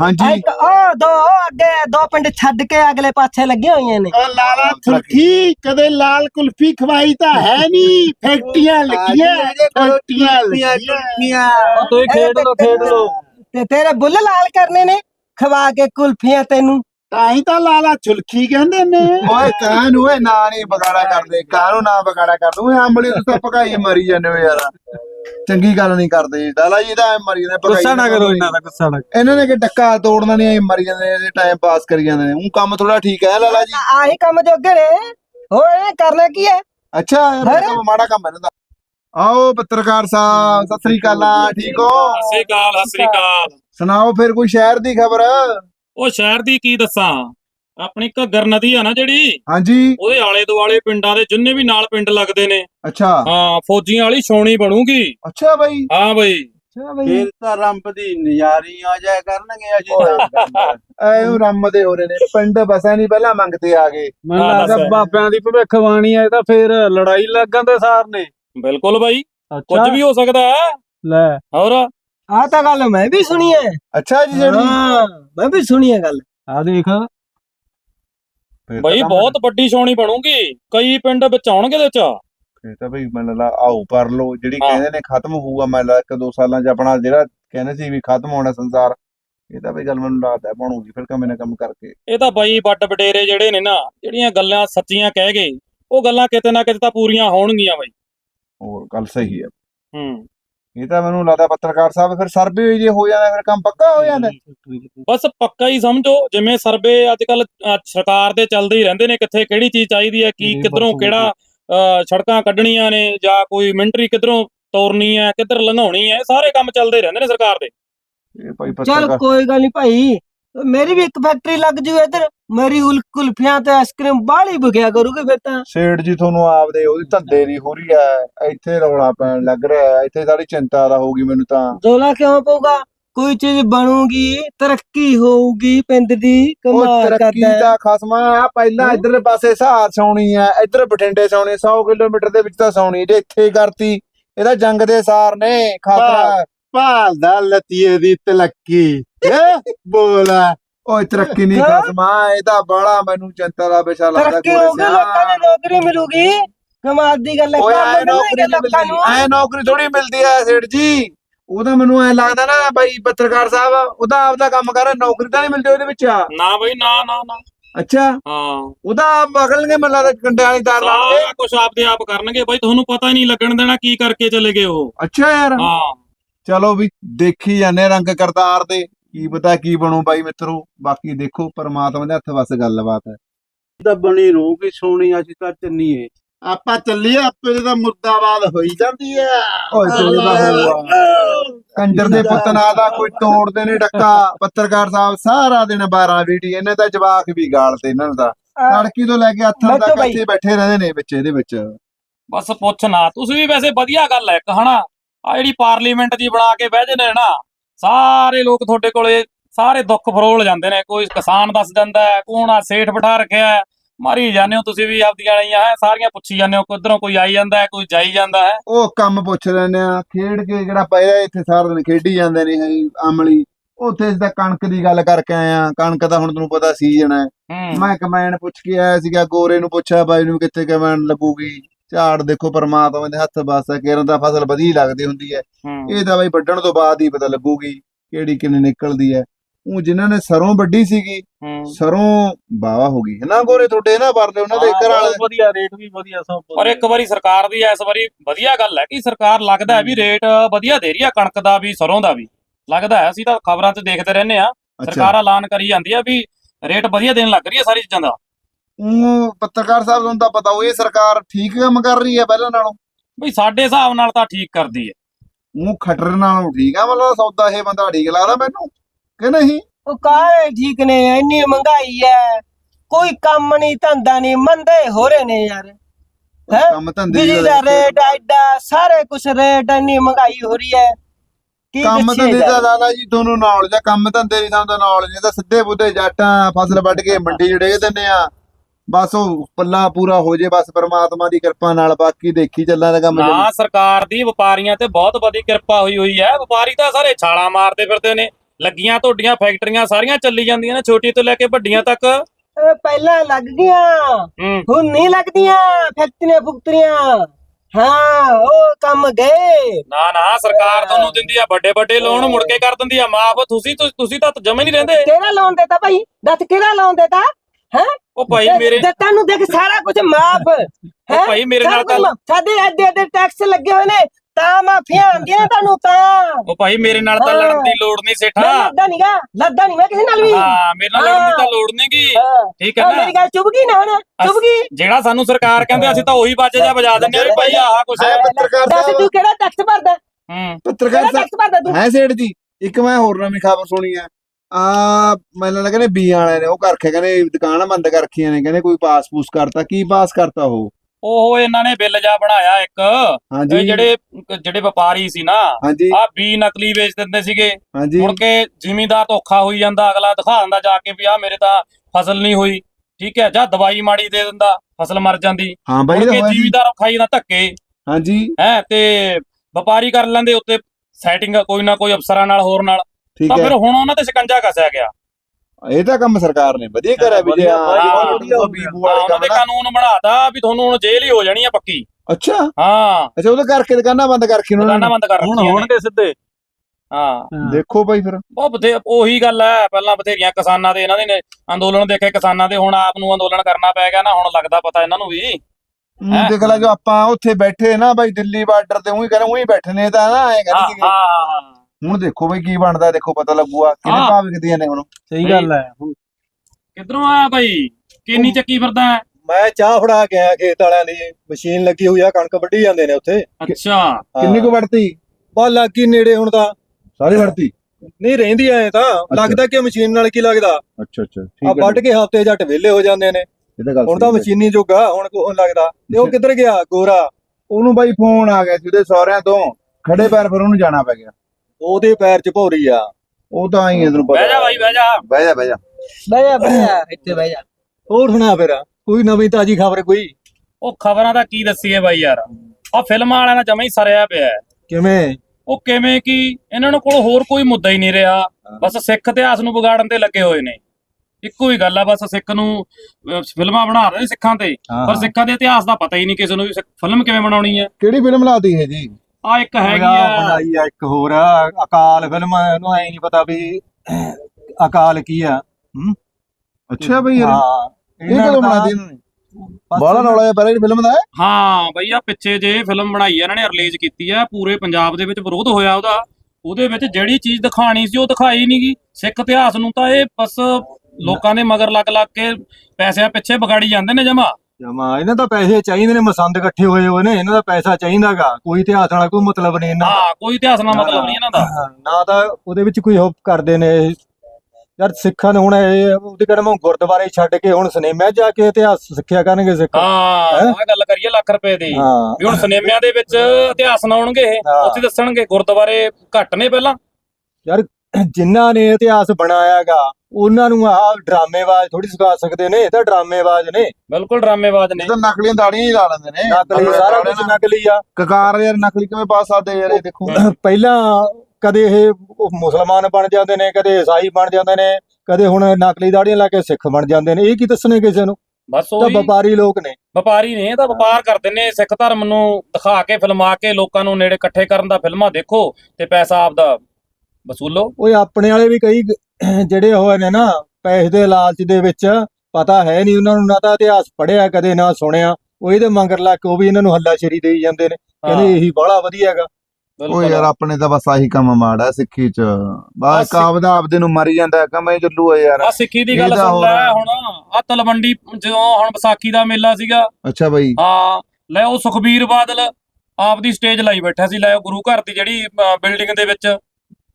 ਹਾਂਜੀ। ਇੱਕ ਉਹ ਦੋ ਉਹ ਅੱਗੇ ਦੋ ਪਿੰਡ ਛੱਡ ਕੇ ਅਗਲੇ ਪਾਸੇ ਲੱਗੀਆਂ ਹੋਈਆਂ ਨੇ। ਉਹ ਲਾਲਾ ਚੁਲਕੀ ਕਦੇ ਲਾਲ ਕੁਲਫੀ ਖਵਾਈ ਤਾਂ ਹੈ ਨਹੀਂ। ਫੈਕਟਰੀਆਂ ਲੱਗੀਆਂ ਫੈਕਟਰੀਆਂ ਲੱਗੀਆਂ। ਤੁਸੀਂ ਖੇਡ ਲੋ ਖੇਡ ਲੋ ਤੇ ਤੇਰੇ ਬੁੱਲ ਲਾਲ ਕਰਨੇ ਨੇ ਖਵਾ ਕੇ ਕੁਲਫੀਆਂ ਤੈਨੂੰ। ਤਾਂ ਹੀ ਤਾਂ ਲਾਲਾ ਚੁਲਕੀ ਕਹਿੰਦੇ ਨੇ। ਓਏ ਕਾਹ ਨੂੰ ਏ ਨਾ ਨਹੀਂ ਬਗਾੜਾ ਕਰਦੇ ਕਾਹ ਨੂੰ ਨਾ ਬਗਾੜਾ ਕਰਦੇ? ਓਏ ਆਂਬਲੀ ਤੁਸੀਂ ਤਾਂ ਭਗਾਈ ਮਰੀ ਜਾਂਦੇ ਹੋ ਯਾਰ। ਚੰਗੀ ਗੱਲ ਨਹੀਂ ਕਰਦੇ। ਲਾਲਾ ਜੀ ਤਾਂ ਐਂ ਮਰੀ ਜਾਂਦੇ ਭਗਾਈ ਗੁੱਸਾ ਨਾ ਕਰੋ ਇਹਨਾਂ ਦਾ ਗੁੱਸਾ ਨਾ ਇਹਨਾਂ ਨੇ ਕਿ ਡੱਕਾ ਤੋੜਨਾ ਨਹੀਂ ਐਂ ਮਰੀ ਜਾਂਦੇ ਨੇ ਟਾਈਮ ਪਾਸ ਕਰੀ ਜਾਂਦੇ ਨੇ। ਉਹ ਕੰਮ ਥੋੜਾ ਠੀਕ ਹੈ ਲਾਲਾ ਜੀ। ਆਹੀ ਕੰਮ ਜੋਗੇ ਨੇ। ਇਹ ਕਰਨਾ ਕੀ ਹੈ? ਅੱਛਾ ਯਾਰ ਇਹ ਕੰਮ ਮਾੜਾ ਕੰਮ ਹੈ ਇਹਨਾਂ ਦਾ। ਆਓ ਪੱਤਰਕਾਰ ਸਾਹਿਬ ਸਤਿ ਸ੍ਰੀ ਅਕਾਲ ਠੀਕ ਹੋ? ਸਤਿ ਸ੍ਰੀ ਅਕਾਲ ਸਤਿ ਸ੍ਰੀ ਅਕਾਲ। ਸੁਣਾਓ ਫਿਰ ਕੋਈ ਸ਼ਹਿਰ ਦੀ ਖਬਰ? ਉਹ ਸ਼ਹਿਰ ਦੀ ਕੀ ਦੱਸਾਂ? ਆਪਣੀ ਘੱਗਰ ਨਦੀ ਆ ਨਾ ਜਿਹੜੀ ਹਾਂਜੀ। ਉਹਦੇ ਆਲੇ ਦੁਆਲੇ ਪਿੰਡਾਂ ਦੇ ਜਿੰਨੇ ਵੀ ਨਾਲ ਪਿੰਡ ਲੱਗਦੇ ਨੇ ਅੱਛਾ। ਹਾਂ ਫੌਜੀਆਂ ਵਾਲੀ ਛਾਉਣੀ ਬਣੂਗੀ। ਅੱਛਾ ਬਾਈ। ਹਾਂ ਬਈ। ਖੇਲ ਤਾਂ ਰੰਬ ਦੀ ਨਜ਼ਾਰੀ ਆ ਜਾਇਆ ਕਰਨਗੇ ਅਜੇ ਐ ਉਹ ਰੰਮ ਦੇ ਹੋ ਰਹੇ ਨੇ। ਪਿੰਡ ਬਸਾਂ ਨਹੀਂ ਪਹਿਲਾਂ ਮੰਗਤੇ ਆ ਗਏ ਮੈਨੂੰ ਲੱਗਦਾ। ਬਾਬਿਆਂ ਦੀ ਭਵਿੱਖਬਾਣੀ ਹੈ ਇਹ ਤਾਂ ਫੇਰ ਲੜਾਈ ਲੱਗਣ ਦੇ ਸਾਰ ਨੇ। ਬਿਲਕੁਲ ਬਈ। ਕੁਝ ਵੀ ਹੋ ਸਕਦਾ ਹੈ। ਲੈ। ਹੋਰ? ਆ ਤਾਂ ਗੱਲ ਮੈਂ ਵੀ ਸੁਣੀ ਹੈ ਅੱਛਾ ਜੀ ਜਿਹੜੀ। ਹਾਂ ਮੈਂ ਵੀ ਸੁਣੀ ਹੈ ਗੱਲ। ਆ ਦੇਖ। ਫਿਰ ਤਾਂ ਬਈ ਕੰਮ- ਬਹੁਤ ਵੱਡੀ ਛਾਉਣੀ ਬਣੂਗੀ। ਕਈ ਪਿੰਡ ਵਿੱਚ ਆਉਣਗੇ ਇਹਦੇ ਚ ਫਿਰ ਤਾਂ ਬਈ ਮੈਨੂੰ ਲਾ ਆਓ ਪਰ ਲੋ ਜਿਹੜੀ ਹਾਂ। ਕਹਿੰਦੇ ਨੇ ਖਤਮ ਹੋਊਗਾ ਮੈਨੂੰ ਲੱਗਦਾ ਇੱਕ ਦੋ ਸਾਲਾਂ 'ਚ ਆਪਣਾ ਜਿਹੜਾ ਕਹਿੰਦੇ ਸੀ ਵੀ ਖਤਮ ਹੋਣਾ ਸੰਸਾਰ ਇਹ ਤਾਂ ਬਈ ਗੱਲ ਮੈਨੂੰ ਲੱਗਦਾ ਬਣੂਗੀ ਫਿਰ ਕਮੇ ਨਾ ਕੰਮ ਕਰਕੇ। ਇਹ ਤਾਂ ਬਈ ਵੱਡ ਵਡੇਰੇ ਜਿਹੜੇ ਨੇ ਨਾ ਜਿਹੜੀਆਂ ਗੱਲਾਂ ਸੱਚੀਆਂ ਕਹਿ ਗਏ ਉਹ ਗੱਲਾਂ ਕਿਤੇ ਨਾ ਕਿਤੇ ਤਾਂ ਪੂਰੀਆਂ ਹੋਣਗੀਆਂ ਬਈ। ਹੋਰ ਗੱਲ ਸਹੀ ਹੈ ਹੂੰ। ਇਹ ਤਾਂ ਮੈਨੂੰ ਲੱਗਦਾ ਪੱਤਰਕਾਰ ਸਾਹਿਬ ਫਿਰ ਸਰਵੇ ਜੇ ਹੋ ਜਾਂਦਾ ਫਿਰ ਕੰਮ ਪੱਕਾ ਹੋ ਜਾਂਦਾ। ਬਸ ਪੱਕਾ ਹੀ ਸਮਝੋ ਜਿਵੇਂ ਸਰਵੇ ਅੱਜ ਕੱਲ ਸਰਕਾਰ ਦੇ ਚੱਲਦੇ ਹੀ ਰਹਿੰਦੇ ਨੇ ਕਿੱਥੇ ਕਿਹੜੀ ਚੀਜ਼ ਚਾਹੀਦੀ ਹੈ ਕੀ ਕਿੱਧਰੋਂ ਕਿਹੜਾ ਸੜਕਾਂ ਕੱਢਣੀਆਂ ਨੇ ਜਾਂ ਕੋਈ ਮਿਲਟਰੀ ਕਿੱਧਰੋਂ ਤੋਰਨੀ ਹੈ ਕਿੱਧਰ ਲੰਘਾਉਣੀ ਹੈ ਇਹ ਸਾਰੇ ਕੰਮ ਚੱਲਦੇ ਰਹਿੰਦੇ ਨੇ ਸਰਕਾਰ ਦੇ। ਇਹ ਭਾਈ ਚਲ ਪੱਤਰਕਾਰ ਕੋਈ ਗੱਲ ਨਹੀਂ ਭਾਈ ਮੇਰੀ ਵੀ ਇੱਕ ਫੈਕਟਰੀ ਲੱਗ ਜੂ ਇੱਧਰ। ਮੇਰੀ ਉਲ ਕੁਲਫੀਆਂ ਤੇ ਆਈਸਕ੍ਰੀਮ ਬਾਹਲੀ ਵਿਕਿਆ ਕਰੂਗੀ ਫਿਰ ਤਾਂ। ਸੇਠ ਜੀ ਤੁਹਾਨੂੰ ਆਪਦੇ ਉਹਦੀ ਧੰਦੇ ਦੀ ਹੋ ਰਹੀ ਹੈ। ਇੱਥੇ ਰੌਲਾ ਪੈਣ ਲੱਗ ਰਿਹਾ ਹੈ। ਇੱਥੇ ਸਾਡੀ ਚਿੰਤਾ ਦਾ ਹੋਊਗੀ ਮੈਨੂੰ ਤਾਂ। ਰੌਲਾ ਕਿਉਂ ਪਊਗਾ? ਕੋਈ ਚੀਜ਼ ਬਣੂਗੀ ਤਰੱਕੀ ਹੋਊਗੀ ਪਿੰਡ ਦੀ ਉਹ ਕਮਾਲ ਤਰੱਕੀ ਕਰਦਾ। ਦਾ ਖਸਮਾ ਆ। ਪਹਿਲਾਂ ਇਧਰਲੇ ਪਾਸੇ ਸਹਾਰ ਸੌਣੀ ਆ ਇਧਰ ਬਠਿੰਡੇ ਸੌਣੀ 100 ਕਿਲੋਮੀਟਰ ਦੇ ਵਿੱਚ ਤਾਂ ਸੌਣੀ। ਜੇ ਇੱਥੇ ਕਰਤੀ ਇਹਦਾ ਜੰਗ ਦੇ ਸਾਰ ਨੇ। ਖਾਤਰਾ ਭਾਲਦਾ ਲਤੀਏ ਦੀ ਤਲੱਕੀ ਏ ਬੋਲਾ ਓਏ ਤਰੱਕੀ ਨਹੀਂ ਹਾਂ? ਖਸਮਾ ਇਹਦਾ ਬੜਾ ਮੈਨੂੰ ਚਿੰਤਾ ਦਾ ਵਿਸ਼ਾ ਲੱਗਦਾ ਤਰੱਕੀ ਹੋਊਗੀ ਲੋਕਾਂ ਨੂੰ ਨੌਕਰੀ ਮਿਲੂਗੀ ਕਮਾਲ ਦੀ ਗੱਲ ਹੈ ਓਏ ਕੰਮ ਐ ਨੌਕਰੀ ਮਿਲਣਗੇ ਨਹੀਂ ਲੋਕਾਂ ਨੂੰ ਮਿਲਦੀ ਐ ਨੌਕਰੀ ਥੋੜੀ ਮਿਲਦੀ ਐ ਸੇਠ ਜੀ ਉਹਦਾ ਮੈਨੂੰ ਐ ਲੱਗਦਾ ਨਾ ਬਾਈ ਪੱਤਰਕਾਰ ਸਾਹਿਬ ਉਹਦਾ ਆਪਦਾ ਕੰਮ ਕਰ ਨੌਕਰੀ ਤਾਂ ਨਹੀਂ ਮਿਲਦੀ ਉਹਦੇ ਵਿੱਚ ਨਾ ਬਈ ਨਾ ਨਾ ਨਾ ਅੱਛਾ ਹਾਂ ਉਹਦਾ ਆਪ ਬਗਲਣਗੇ ਮੈਨੂੰ ਲੱਗਦਾ ਕੰਡਿਆਂ ਵਾਲੀ ਤਾਰ ਲਾਉਣਗੇ ਸਾਰਾ ਕੁਝ ਆਪਦੇ ਆਪ ਕਰਨਗੇ ਬਈ ਤੁਹਾਨੂੰ ਪਤਾ ਹੀ ਨਹੀਂ ਲੱਗਣ ਦੇਣਾ ਕੀ ਕਰਕੇ ਚਲੇ ਗਏ ਉਹ। ਅੱਛਾ ਯਾਰ ਹਾਂ। ਚਲੋ ਵੀ ਦੇਖੀ ਜਾਂਦੇ ਰੰਗ ਕਰਤਾਰ ਦੇ ਕੀ ਪਤਾ ਕੀ ਬਣੂ ਬਾਈ ਮਿੱਤਰੋ ਬਾਕੀ ਦੇਖੋ ਪਰਮਾਤਮਾ ਦੇ ਹੱਥ ਵਸ ਗੱਲਬਾਤ ਹੈ। ਤਾਂ ਬਣੀ ਰਹੂਗੀ ਸੋਹਣੀ ਅਸੀਂ ਤਾਂ ਚੰਨੀਏ ਆਪਾਂ ਚੱਲੀਏ ਆਪੇ ਦੇ ਤਾਂ ਮੁਰਦਾਬਾਦ ਹੋਈ ਜਾਂਦੀ ਆ ਓਏ ਦਾ ਹੋਊਗਾ। ਕੰਜਰ ਦੇ ਪੁੱਤ ਨਾਲ ਦਾ ਕੋਈ ਤੋੜਦੇ ਨੇ ਡੱਕਾ। ਪੱਤਰਕਾਰ ਸਾਹਿਬ ਸਾਰਾ ਦਿਨ 12 ਵੀਟੀ ਇਹਨੇ ਤਾਂ ਜਵਾਕ ਵੀ ਗਾਲਤੇ ਇਹਨਾਂ ਦਾ ਤੜਕੀ ਤੋਂ ਲੈ ਕੇ ਹੱਥਾਂ ਤੱਕ। ਇੱਥੇ ਬੈਠੇ ਰਹਿੰਦੇ ਨੇ ਵਿੱਚ ਇਹਦੇ ਵਿੱਚ। ਬਸ ਪੁੱਛ ਨਾ ਤੁਸੀਂ ਵੀ ਵੈਸੇ ਵਧੀਆ ਗੱਲ ਹੈ ਇੱਕ ਹਨਾ। ਆ ਜਿਹੜੀ ਪਾਰਲੀਮੈਂਟ ਦੀ ਬਣਾ ਕੇ ਬਹਿ ਜਨੇ ਨਾ ਸਾਰੇ ਲੋਕ ਤੁਹਾਡੇ ਕੋਲੇ ਸਾਰੇ ਦੁੱਖ ਫਰੋਲ ਜਾਂਦੇ ਨੇ ਕੋਈ ਕਿਸਾਨ ਦੱਸ ਦਿੰਦਾ ਹੈ ਕੋਣ ਆ ਸੇਠ ਬਿਠਾ ਰੱਖਿਆ ਹੈ ਮਾਰੀ ਜਾਂਦੇ ਹੋ ਤੁਸੀਂ ਵੀ ਆਪਦੀਆਂ ਵਾਲੀਆਂ ਹੈ ਸਾਰੀਆਂ ਪੁੱਛੀ ਜਾਂਦੇ ਹੋ ਕਿਧਰੋਂ ਕੋਈ ਆਈ ਜਾਂਦਾ ਹੈ ਕੋਈ ਜਾਈ ਜਾਂਦਾ ਹੈ। ਉਹ ਕੰਮ ਪੁੱਛ ਲੈਂਦੇ ਆ ਖੇਡ ਕੇ ਜਿਹੜਾ ਪਿਆ ਇੱਥੇ ਸਾਰਾ ਦਿਨ ਖੇਡੀ ਜਾਂਦੇ ਨੇ ਇਹ ਅਮਲੀ ਉੱਥੇ ਤਾਂ ਕਣਕ ਦੀ ਗੱਲ ਕਰਕੇ ਆਏ ਆ ਕਣਕ ਦਾ ਹੁਣ ਤੈਨੂੰ ਪਤਾ ਸੀਜ਼ਨ ਹੈ। ਹੂੰ। ਮੈਂ ਕਮੈਨ ਪੁੱਛ ਕੇ ਆਇਆ ਸੀਗਾ ਗੋਰੇ ਨੂੰ ਪੁੱਛਿਆ ਬਾਈ ਨੂੰ ਕਿੱਥੇ ਕਮੈਨ ਲੱਗੂਗੀ। ਝਾੜ ਦੇਖੋ ਪਰਮਾਤਮਾ ਦੇ ਹੱਥ ਵਾਸਤਾ ਕਿਰਨ ਦਾ ਫਸਲ ਵਧੀਆ ਲੱਗਦੀ ਹੁੰਦੀ ਹੈ। ਹੂੰ। ਇਹ ਤਾਂ ਬਾਈ ਵੱਢਣ ਤੋਂ ਬਾਅਦ ਹੀ ਪਤਾ ਲੱਗੂਗੀ ਕਿਹੜੀ ਕਿੰਨੀ ਨਿਕਲਦੀ ਹੈ। ਉਹ ਜਿਨ੍ਹਾਂ ਨੇ ਸਰੋਂ ਵੱਢੀ ਸੀਗੀ ਹੂੰ। ਸਰੋਂ ਬਾਵਾ ਹੋ ਗਈ। ਹੈ ਨਾ ਗੋਰੇ ਤੁਹਾਡੇ ਨਾ ਪਰਲੇ ਉਹਨਾਂ ਦੇ ਘਰ ਵਾਲੇ। ਵਧੀਆ ਰੇਟ ਵੀ ਵਧੀਆ ਸਭ ਪਰ ਇੱਕ ਵਾਰੀ ਸਰਕਾਰ ਦੀ ਇਸ ਵਾਰੀ ਵਧੀਆ ਗੱਲ ਹੈ ਕਿ ਸਰਕਾਰ ਲੱਗਦਾ ਹੈ ਵੀ ਰੇਟ ਵਧੀਆ ਦੇ ਰਹੀ ਆ ਕਣਕ ਦਾ ਵੀ ਸਰੋਂ ਦਾ ਵੀ। ਲੱਗਦਾ ਹੈ ਅਸੀਂ ਤਾਂ ਖਬਰਾਂ 'ਚ ਦੇਖਦੇ ਰਹਿੰਦੇ ਆ ਸਰਕਾਰ ਐਲਾਨ ਕਰੀ ਜਾਂਦੀ ਆ ਵੀ ਰੇਟ ਵਧੀਆ ਦੇਣ ਲੱਗ ਰਹੀ ਹੈ ਸਾਰੀ ਚੀਜ਼ਾਂ ਦਾ। ਉਹ ਪੱਤਰਕਾਰ ਸਾਹਿਬ ਨੂੰ ਤਾਂ ਪਤਾ ਉਹ ਇਹ ਸਰਕਾਰ ਠੀਕ ਕੰਮ ਕਰ ਰਹੀ ਹੈ ਪਹਿਲਾਂ ਨਾਲੋਂ? ਬਈ ਸਾਡੇ ਹਿਸਾਬ ਨਾਲ ਤਾਂ ਠੀਕ ਕਰਦੀ ਹੈ। ਉਹ ਖੱਟਰ ਨਾਲੋਂ ਠੀਕ ਆ ਮਤਲਬ ਸੌਦਾ ਇਹ ਬੰਦਾ ਠੀਕ ਲੱਗਦਾ ਮੈਨੂੰ ਕਿ ਨਹੀਂ? ਉਹ ਕਾਹੇ ਠੀਕ ਨੇ ਇੰਨੀ ਮਹਿੰਗਾਈ ਹੈ ਕੋਈ ਕੰਮ ਨਹੀਂ ਧੰਦਾ ਨਹੀਂ ਮੰਦੇ ਹੋ ਰਹੇ ਨੇ ਯਾਰ। ਹੈ? ਕੰਮ ਧੰਦੇ ਬਿਜਲੀ ਦਾ ਰੇਟ ਐਡਾ ਸਾਰੇ ਕੁਛ ਰੇਟ ਇੰਨੀ ਮਹਿੰਗਾਈ ਹੋ ਰਹੀ ਹੈ ਕੰਮ ਧੰਦੇ? ਦਾ ਲਾਲਾ ਜੀ ਤੁਹਾਨੂੰ ਨੌਲੇਜ ਆ ਕੰਮ ਧੰਦੇ ਦੀ ਸਾਨੂੰ ਨੌਲੇਜ ਨਹੀਂ ਤਾਂ ਸਿੱਧੇ ਬੁੱਧੇ ਜੱਟਾਂ ਫਸਲ ਵੱਢ ਕੇ ਮੰਡੀ 'ਚ ਡੇ ਦਿੰਦੇ ਆ। ਬਸ ਉਹ ਪੱਲਾ ਪੂਰਾ ਹੋ ਜੇ ਬਸ ਪ੍ਰਮਾਤਮਾ ਦੀ ਕਿਰਪਾ ਨਾਲ ਬਾਕੀ ਦੇਖੀ ਚੱਲਾਂ ਦਾ ਕੰਮ ਨਾ ਸਰਕਾਰ ਦੀ ਵਪਾਰੀਆਂ ਤੇ ਬਹੁਤ ਵੱਡੀ ਕਿਰਪਾ ਹੋਈ ਹੋਈ ਹੈ। ਵਪਾਰੀ ਤਾਂ ਸਾਰੇ ਛਾਲਾਂ ਮਾਰਦੇ ਫਿਰਦੇ ਨੇ। ਲੱਗੀਆਂ ਤੁਹਾਡੀਆਂ ਫੈਕਟਰੀਆਂ ਸਾਰੀਆਂ ਚੱਲੀ ਜਾਂਦੀਆਂ ਨੇ ਛੋਟੀ ਤੋਂ ਲੈ ਕੇ ਵੱਡੀਆਂ ਤੱਕ। ਪਹਿਲਾਂ ਲੱਗ ਗਈਆਂ ਹੂੰ। ਹੁਣ ਨਹੀਂ ਲੱਗਦੀਆਂ ਫੈਕਟਰੀਆਂ ਫੁਕਟਰੀਆਂ। ਹਾਂ ਉਹ ਕੰਮ ਗਏ। ਨਾ ਨਾ ਸਰਕਾਰ ਤੁਹਾਨੂੰ ਦਿੰਦੀ ਆ ਵੱਡੇ ਵੱਡੇ ਲੋਨ ਮੁੜ ਕੇ ਕਰ ਦਿੰਦੀ ਆ। ਮਾਫ ਤੁਸੀਂ ਤੁਸੀਂ- ਤੁਸੀਂ ਤਾਂ ਜਮੇ ਨਹੀਂ ਰਹਿੰਦੇ। ਕਿਹੜਾ ਲੋਨ ਦੇਤਾ ਭਾਈ? ਦੱਸ ਕਿਹੜਾ ਲੋਨ ਦੇਤਾ? ਉਹ ਭਾਈ ਮੇਰੇ ਦਿੱਤਾ ਨੂੰ ਦੇਖ ਸਾਰਾ ਕੁਝ ਮਾਫ। ਉਹ ਭਾਈ ਮੇਰੇ ਨਾਲ ਤਾਂ ਸਾਡੇ ਐਡੇ ਐਡੇ ਟੈਕਸ ਲੱਗੇ ਹੋਏ ਨੇ ਤਾਂ ਮਾਫੀਆਂ ਆਉਂਦੀਆਂ ਤੁਹਾਨੂੰ ਤਾਂ। ਉਹ ਭਾਈ ਮੇਰੇ ਨਾਲ ਤਾਂ ਹਾਂ। ਲੜਨ ਦੀ ਲੋੜ ਨਹੀਂ ਸੇਠਾ। ਲੱਦਾ ਨਹੀਂਗਾ ਲੱਦਾ ਨਹੀਂ ਮੈਂ ਕਿਸੇ ਨਾਲ ਵੀ। ਹਾਂ ਮੇਰੇ ਨਾਲ ਲੜਨ ਦੀ ਤਾਂ ਲੋੜ ਨਹੀਂਗੀ ਹਾਂ। ਠੀਕ ਹੈ ਨਾ? ਮੇਰੀ ਗੱਲ ਗਈ ਨਾ ਹੁਣ? ਗਈ? ਜਿਹੜਾ ਸਾਨੂੰ ਸਰਕਾਰ ਕਹਿੰਦੇ ਅਸੀਂ ਤਾਂ ਉਹੀ ਬਾਜੇ ਜਾ ਵਜਾ ਦਿੰਦੇ ਆ ਵੀ ਭਾਈ ਆਹ ਕੁਛ ਹੈ। ਪੱਤਰਕਾਰ ਦੱਸ ਤੂੰ ਕਿਹੜਾ ਟੈਕਸ ਭਰਦਾ? ਹੂੰ। ਪੱਤਰਕਾਰ ਸਾਹਿਬ ਟੈਕਸ ਭਰਦਾ ਤੂੰ? ਹੈ ਸੇਠ ਜੀ ਇੱਕ ਮੈਂ ਹੋਰ ਨਵੀਂ ਖਬਰ ਸੁਣੀ ਆ ਆ ਮੈਨੂੰ ਲੱਗਾ ਨੇ ਬੀ ਵਾਲੇ ਨੇ ਉਹ ਕਰਕੇ ਕਹਿੰਦੇ ਦੁਕਾਨਾਂ ਬੰਦ ਕਰ ਰੱਖੀਆਂ ਨੇ ਕਹਿੰਦੇ ਕੋਈ ਪਾਸ ਪੂਸ ਕਰਤਾ ਕੀ ਪਾਸ ਕਰਤਾ ਉਹ? ਉਹ ਇਹਨਾਂ ਨੇ ਬਿੱਲ ਜਾ ਬਣਾਇਆ ਇੱਕ ਇਹ ਜਿਹੜੇ ਜਿਹੜੇ ਵਪਾਰੀ ਸੀ ਨਾ ਆ ਬੀ ਨਕਲੀ ਵੇਚ ਦਿੰਦੇ ਸੀਗੇ। ਮੁੜ ਕੇ ਜ਼ਿਮੀਂਦਾਰ ਧੋਖਾ ਹੋਈ ਜਾਂਦਾ ਅਗਲਾ ਦਿਖਾ ਦਿੰਦਾ ਜਾ ਕੇ ਵੀ ਆ ਮੇਰੇ ਤਾਂ ਫਸਲ ਨਹੀਂ ਹੋਈ। ਠੀਕ ਹੈ ਜਾਂ ਦਵਾਈ ਮਾੜੀ ਦੇ ਦਿੰਦਾ ਫਸਲ ਮਰ ਜਾਂਦੀ। ਹਾਂ ਬਾਈ ਮੁੜ ਕੇ। ਜ਼ਿਮੀਂਦਾਰ ਖਾਈ ਜਾਂਦਾ ਧੱਕੇ। ਹਾਂਜੀ। ਹੈ ਤੇ ਵਪਾਰੀ ਕਰ ਲੈਂਦੇ ਉੱਤੇ ਸੈਟਿੰਗ ਕੋਈ ਨਾ ਕੋਈ ਅਫਸਰਾਂ ਨਾਲ ਹੋਰ ਨਾਲ। ਠੀਕ ਤਾਂ ਹੈ। ਫਿਰ ਹੁਣ ਉਹਨਾਂ ਤੇ ਸ਼ਿਕੰਜਾ ਕੱਸਿਆ ਗਿਆ। ਇਹ ਤਾਂ ਕੰਮ ਸਰਕਾਰ ਨੇ ਵਧੀਆ ਕਰਿਆ ਵੀ ਜੇ ਵਧੀਆ, ਹਾਂ ਵਧੀਆ, ਬੀਬੂ ਹਾਂ, ਵਾਲੇ ਉਹਨਾਂ ਕੰਮ ਦੇ ਨਾ। ਕਾਨੂੰਨ ਬਣਾਤਾ ਵੀ ਤੁਹਾਨੂੰ ਹੁਣ ਜੇਲ੍ਹ ਹੀ ਹੋ ਜਾਣੀ ਆ ਪੱਕੀ। ਅੱਛਾ। ਹਾਂ। ਅੱਛਾ ਉਹਦੇ ਕਰਕੇ ਦੁਕਾਨਾਂ ਬੰਦ ਕਰਕੇ ਉਹਨਾਂ ਦੁਕਾਨਾਂ ਨੇ ਬੰਦ ਕਰ ਹੁਣ ਰੱਖੀਆਂ ਨੇ। ਹੋਣਗੇ ਸਿੱਧੇ। ਹਾਂ। ਦੇਖੋ ਬਾਈ ਫਿਰ। ਉਹ ਬਥੇ ਉਹੀ ਗੱਲ ਹੈ ਪਹਿਲਾਂ ਬਥੇਰੀਆਂ ਕਿਸਾਨਾਂ ਦੇ ਇਹਨਾਂ ਦੇ ਨੇ ਅੰਦੋਲਨ ਦੇਖੇ ਕਿਸਾਨਾਂ ਦੇ ਹੁਣ ਆਪ ਨੂੰ ਅੰਦੋਲਨ ਕਰਨਾ ਪੈ ਗਿਆ ਨਾ ਹੁਣ ਲੱਗਦਾ ਪਤਾ ਇਹਨਾਂ ਨੂੰ ਵੀ। ਹੈਂ? ਦੇਖ ਲੈ ਜੋ ਆਪਾਂ ਉੱਥੇ ਬੈਠੇ ਨਾ ਬਾਈ ਦਿੱਲੀ ਬਾਰਡਰ ਤੇ ਉਹੀ ਕਹਿੰਦੇ ਉਹੀ ਬੈਠੇ ਨੇ ਤਾਂ ਨਾ ਐ ਹਾਂ ਕਹਿੰਦੇ ਸੀਗੇ ਹਾਂ। ਹੁਣ ਦੇਖੋ ਬਈ ਕੀ ਬਣਦਾ ਦੇਖੋ ਪਤਾ ਲੱਗੂਗਾ। ਕਿਹਨੇ ਹਾਂ। ਭਾਅ ਵਿਕਦੀਆਂ ਨੇ ਹੁਣ। ਸਹੀ ਗੱਲ ਹੈ। ਕਿੱਧਰੋਂ ਆਇਆ ਭਾਈ ਕਿੰਨੀ ਚੱਕੀ ਫਿਰਦਾ ਹੈ? ਮੈਂ ਚਾਹ ਫੜਾ ਕੇ ਆਇਆ ਖੇਤ ਵਾਲਿਆਂ ਦੀ। ਮਸ਼ੀਨ ਲੱਗੀ ਹੋਈ ਆ ਕਣਕ ਵੱਢੀ ਜਾਂਦੇ ਨੇ ਉੱਥੇ। ਅੱਛਾ। ਕਿੰਨੀ ਕੁ ਵੜਤੀ ਬਾ ਲੱਗੀ ਨੇੜੇ ਹੁਣ ਤਾਂ। ਸਾਰੀ ਵੜਤੀ ਨਹੀਂ ਰਹਿੰਦੀ ਐ ਤਾਂ। ਲੱਗਦਾ ਕਿ ਮਸ਼ੀਨ ਨਾਲ ਕੀ ਲੱਗਦਾ। ਅੱਛਾ ਅੱਛਾ। ਆ ਠੀਕ ਵੱਢ ਕੇ ਹਫ਼ਤੇ ਜੱਟ ਵਿਹਲੇ ਹੋ ਜਾਂਦੇ ਨੇ। ਇਹ ਤਾਂ ਗੱਲ ਹੁਣ ਤਾਂ ਸਹੀ ਹੈ। ਮਸ਼ੀਨੀ ਜੋਗਾ ਹੁਣ ਕੋਹ ਲੱਗਦਾ। ਤੇ ਉਹ ਕਿੱਧਰ ਗਿਆ? ਗੋਰਾ। ਉਹਨੂੰ ਬਾਈ ਫੋਨ ਆ ਗਿਆ ਸੀ ਉਹਦੇ ਸਹੁਰਿਆਂ ਤੋਂ। ਖੜੇ ਪੈਰ ਫਿਰ ਉਹਨੂੰ ਜਾਣਾ ਪੈ ਗਿਆ। ਉਹਦੇ ਪੈਰ 'ਚ ਭੌਰੀ ਆ। ਉਹ ਤਾਂ ਆਈ ਹੈ ਤੈਨੂੰ ਪਤਾ। ਬਹਿ ਜਾ ਭਾਈ ਬਹਿ ਜਾ। ਬਹਿ ਜਾ ਬਹਿ ਜਾ। ਬਹਿ ਜਾ ਬਹਿ ਜਾ ਇੱਥੇ ਬਹਿ ਜਾ। ਹੋਰ ਸੁਣਾ ਫਿਰ ਕੋਈ ਨਵੀਂ ਤਾਜੀ ਖਬਰ ਕੋਈ? ਉਹ ਖਬਰਾਂ ਦਾ ਕੀ ਦੱਸੀਏ ਬਾਈ ਯਾਰ। ਆ ਫਿਲਮਾਂ ਵਾਲਿਆਂ ਦਾ ਜਮਾ ਹੀ ਸਰਿਆ ਪਿਆ ਹੈ। ਕਿਵੇਂ? ਉਹ ਕਿਵੇਂ ਕੀ ਇਹਨਾਂ ਨੂੰ ਕੋਲ ਹੋਰ ਕੋਈ ਮੁੱਦਾ ਹੀ ਨਹੀਂ ਰਿਹਾ। ਬਸ ਸਿੱਖ ਇਤਿਹਾਸ ਨੂੰ ਵਿਗਾੜਨ ਤੇ ਲੱਗੇ ਹੋਏ ਨੇ। ਇੱਕੋ ਹੀ ਗੱਲ ਆ ਬਸ ਸਿੱਖ ਨੂੰ ਅਹ, ਫਿਲਮਾਂ ਬਣਾ ਰਹੇ ਨੇ ਸਿੱਖਾਂ ਤੇ। ਪਰ ਸਿੱਖਾਂ ਦੇ ਇਤਿਹਾਸ ਦਾ ਪਤਾ ਹੀ ਨਹੀਂ ਕਿਸੇ ਨੂੰ ਵੀ ਸਿੱਖ- ਫਿਲਮ ਕਿਵੇਂ ਬਣਾਉਣੀ ਹੈ। ਕਿਹੜੀ ਫਿਲਮ ਲਾਤੀ ਹੈ ਜੀ? ਆ ਇੱਕ ਹੈਗੀ ਆ ਆ। ਬਣਾਈ ਆ ਇੱਕ ਹੋਰ ਆ, ਅਕਾਲ ਫਿਲਮ ਇਹਨੂੰ ਐ ਨਹੀਂ ਪਤਾ ਵੀ ਅਕਾਲ ਕੀ ਆ। ਹੂੰ? ਅੱਛਾ ਬਈ ਯਾਰ। ਹਾਂ ਇਹ ਕਦੋਂ ਬਣਾਤੀ ਇਹਨਾਂ? ਨੇ ਬਾਲਾ ਰੌਲਾ ਜਿਹਾ ਪਹਿਲਾਂ ਫਿਲਮ ਦਾ। ਹੈ ਹਾਂ ਬਈ ਆ ਪਿੱਛੇ ਜੇ ਫਿਲਮ ਬਣਾਈ ਆ ਇਹਨਾਂ ਨੇ ਰਿਲੀਜ਼ ਕੀਤੀ ਆ ਪੂਰੇ ਪੰਜਾਬ ਦੇ ਵਿੱਚ ਵਿਰੋਧ ਹੋਇਆ ਉਹਦਾ। ਉਹਦੇ ਵਿੱਚ ਜਿਹੜੀ ਚੀਜ਼ ਦਿਖਾਣੀ ਸੀ ਉਹ ਦਿਖਾਈ ਨਹੀਂਗੀ ਸਿੱਖ ਇਤਿਹਾਸ ਨੂੰ ਤਾਂ ਇਹ ਬਸ ਲੋਕਾਂ ਦੇ ਮਗਰ ਲੱਗ ਲੱਗ ਕੇ ਪੈਸਿਆਂ ਪਿੱਛੇ ਵਿਗਾੜੀ ਜਾਂਦੇ ਨੇ ਜਮਾ। ਜਮਾ ਇਹਨਾਂ ਦਾ ਪੈਸੇ ਚਾਹੀਦੇ ਨੇ ਮਸੰਦ ਇਕੱਠੇ ਹੋਏ ਹੋਏ ਨੇ ਇਹਨਾਂ ਦਾ ਪੈਸਾ ਚਾਹੀਦਾਗਾ ਕੋਈ ਇਤਿਹਾਸ ਵਾਲਾ ਕੋਈ ਮਤਲਬ ਨਹੀਂ ਇਹਨਾਂ ਹਾਂ ਕੋਈ ਇਤਿਹਾਸ ਨਾਲ ਮਤਲਬ ਨਹੀਂ ਇਹਨਾਂ ਦਾ ਦਾ ਨਾ ਤਾਂ ਉਹਦੇ ਵਿੱਚ ਕੋਈ ਹੋਪ ਕਰਦੇ ਨੇ ਇਹ। ਯਾਰ ਸਿੱਖਾਂ ਨੇ ਹੁਣ ਇਹ ਉਹਦੇ ਕਹਿੰਦੇ ਗੁਰਦੁਆਰੇ ਛੱਡ ਕੇ ਹੁਣ ਸਿਨੇਮਾ ਜਾ ਕੇ ਇਤਿਹਾਸ ਸਿੱਖਿਆ ਕਰਨਗੇ ਸਿੱਖ ਹਾਂ? ਆ ਗੱਲ ਕਰੀਏ ਲੱਖ ਰੁਪਏ ਦੀ ਹਾਂ ਵੀ ਹੁਣ ਸਿਨੇਮਿਆਂ ਦੇ ਵਿੱਚ ਇਤਿਹਾਸ ਸੁਣਾਉਣਗੇ ਇਹ ਹਾਂ। ਉੱਥੇ ਦੱਸਣਗੇ ਗੁਰਦੁਆਰੇ ਘੱਟ ਨੇ ਪਹਿਲਾਂ ਜਿਨ੍ਹਾਂ ਨੇ ਇਤਿਹਾਸ ਬਣਾਇਆਗਾ ਉਹਨਾਂ ਨੂੰ ਆਹ ਡਰਾਮੇਬਾਜ਼ ਥੋੜੀ ਸਿਖਾ ਸਕਦੇ ਨੇ ਇਹ ਤਾਂ ਡਰਾਮੇਬਾਜ਼ ਨੇ। ਬਿਲਕੁਲ ਡਰਾਮੇਬਾਜ਼ ਨੇ। ਇਹ ਤਾਂ ਨਕਲੀਆਂ ਦਾੜੀਆਂ ਹੀ ਲਾ ਲੈਂਦੇ ਨੇ। ਨਕਲੀ ਸਾਰਾ ਕੁਝ ਨਕਲੀ ਆ। ਕਕਾਰ ਯਾਰ ਨਕਲੀ ਕਿਵੇਂ ਪਾ ਸਕਦੇ ਯਾਰ ਇਹ ਦੇਖੋ। ਪਹਿਲਾਂ ਕਦੇ ਇਹ ਉਹ ਮੁਸਲਮਾਨ ਬਣ ਜਾਂਦੇ ਨੇ ਕਦੇ ਈਸਾਈ ਬਣ ਜਾਂਦੇ ਨੇ ਕਦੇ ਹੁਣ ਨਕਲੀ ਦਾੜੀਆਂ ਲਾ ਕੇ ਸਿੱਖ ਬਣ ਜਾਂਦੇ ਨੇ। ਇਹ ਕੀ ਦੱਸਣੇ ਕਿਸੇ ਨੂੰ? ਬਸ ਤਾਂ ਉਹੀ ਵਪਾਰੀ ਲੋਕ ਨੇ। ਵਪਾਰੀ ਨੇ ਇਹ ਤਾਂ ਵਪਾਰ ਕਰਦੇ ਨੇ। ਸਿੱਖ ਧਰਮ ਨੂੰ ਦਿਖਾ ਕੇ ਫਿਲਮਾ ਕੇ ਲੋਕਾਂ ਨੂੰ ਨੇੜੇ ਇਕੱਠੇ ਕਰਨ ਦਾ ਫਿਲਮਾਂ ਦੇਖੋ ਤੇ ਪੈਸਾ ਆਪਦਾ ਵਸੂਲੋ। ਓਏ ਆਪਣੇ ਵਾਲੇ ਵੀ ਕਈ ਜਿਹੜੇ ਹੋਏ ਨੇ ਨਾ ਪੈਸੇ ਦੇ ਲਾਲਚ ਦੇ ਵਿੱਚ ਪਤਾ ਹੈ ਨਹੀਂ ਉਹਨਾਂ ਨੂੰ ਨਾ ਤਾਂ ਇਤਿਹਾਸ ਪੜ੍ਹਿਆ ਕਦੇ ਨਾ ਸੁਣਿਆ। ਉਹ ਇਹਦੇ ਮੰਗਰ ਲਾ ਕੇ ਉਹ ਵੀ ਇਹਨਾਂ ਨੂੰ ਹੱਲਾਸ਼ੇਰੀ ਦੇਈ ਜਾਂਦੇ ਨੇ। ਕਹਿੰਦੇ ਇਹੀ ਬੜਾ ਵਧੀਆ ਹੈਗਾ। ਉਹ ਯਾਰ ਆਪਣੇ ਤਾਂ ਬਸ ਆਹੀ ਕੰਮ ਮਾੜਾ ਸਿੱਖੀ ਚ। ਬਸ ਸਿੱਖ- ਆਪਦਾ ਆਪਦੇ ਨੂੰ ਮਰੀ ਜਾਂਦਾ ਕਮੇ ਚੱਲੂ ਆ ਯਾਰ। ਆ ਸਿੱਖੀ ਦੀ ਗੱਲ ਸੁਣ ਲੈ ਹੁਣ। ਆ ਤਲਵੰਡੀ ਜਦੋਂ ਹੁਣ ਵਿਸਾਖੀ ਦਾ ਮੇਲਾ ਸੀਗਾ। ਅੱਛਾ ਬਈ। ਹਾਂ ਲੈ ਉਹ ਸੁਖਬੀਰ ਬਾਦਲ ਆਪਦੀ ਸਟੇਜ ਲਾਈ ਬੈਠਾ ਸੀ। ਲੈ ਉਹ ਗੁਰੂ ਘਰ ਦੀ ਜਿਹੜੀ ਬਿਲਡਿੰਗ ਦੇ ਵਿੱਚ।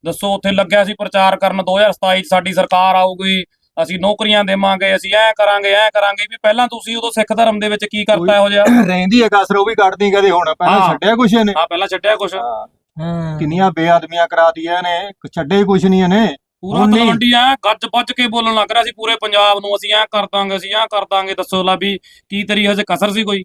ਦੱਸੋ ਉੱਥੇ ਲੱਗਿਆ ਸੀ ਪ੍ਰਚਾਰ ਕਰਨ 2027 'ਚ ਸਾਡੀ ਸਰਕਾਰ ਆਊਗੀ ਅਸੀਂ ਨੌਕਰੀਆਂ ਦੇਵਾਂਗੇ ਅਸੀਂ ਐ ਕਰਾਂਗੇ ਐ ਕਰਾਂਗੇ ਵੀ ਪਹਿਲਾਂ ਤੁਸੀਂ ਉਦੋਂ ਸਿੱਖ ਧਰਮ ਦੇ ਵਿੱਚ ਕੀ ਕਰਤਾ ਇਹੋ ਜਿਹਾ? ਰਹਿੰਦੀ ਹੈ ਕਸਰ ਉਹ ਵੀ ਕੱਢਦੀ ਕਦੇ ਹੁਣ ਪਹਿਲਾਂ ਹਾਂ। ਛੱਡਿਆ ਕੁਛ ਇਹਨੇ? ਆ ਪਹਿਲਾਂ ਛੱਡਿਆ ਕੁਛ। ਹਾਂ। ਕਿੰਨੀਆਂ ਬੇਆਦਮੀਆਂ ਕਰਾਤੀਆਂ ਨੇ ਛੱਡੇ ਹੀ ਕੁਛ ਨਹੀਂ ਇਹਨੇ। ਪੂਰਾ ਹੁਣ ਨਹੀਂ। ਤਲਵੰਡੀ ਐ ਗੱਜ ਵੱਜ ਕੇ ਬੋਲਣ ਲੱਗ ਰਿਹਾ ਸੀ ਪੂਰੇ ਪੰਜਾਬ ਨੂੰ ਅਸੀਂ ਐ ਕਰ ਦਾਂਗੇ ਅਸੀਂ ਐ ਕਰ ਦਾਂਗੇ ਦੱਸੋ ਲਾ ਵੀ ਕੀ ਤੇਰੀ ਹਜੇ ਕਸਰ ਸੀ ਕੋਈ?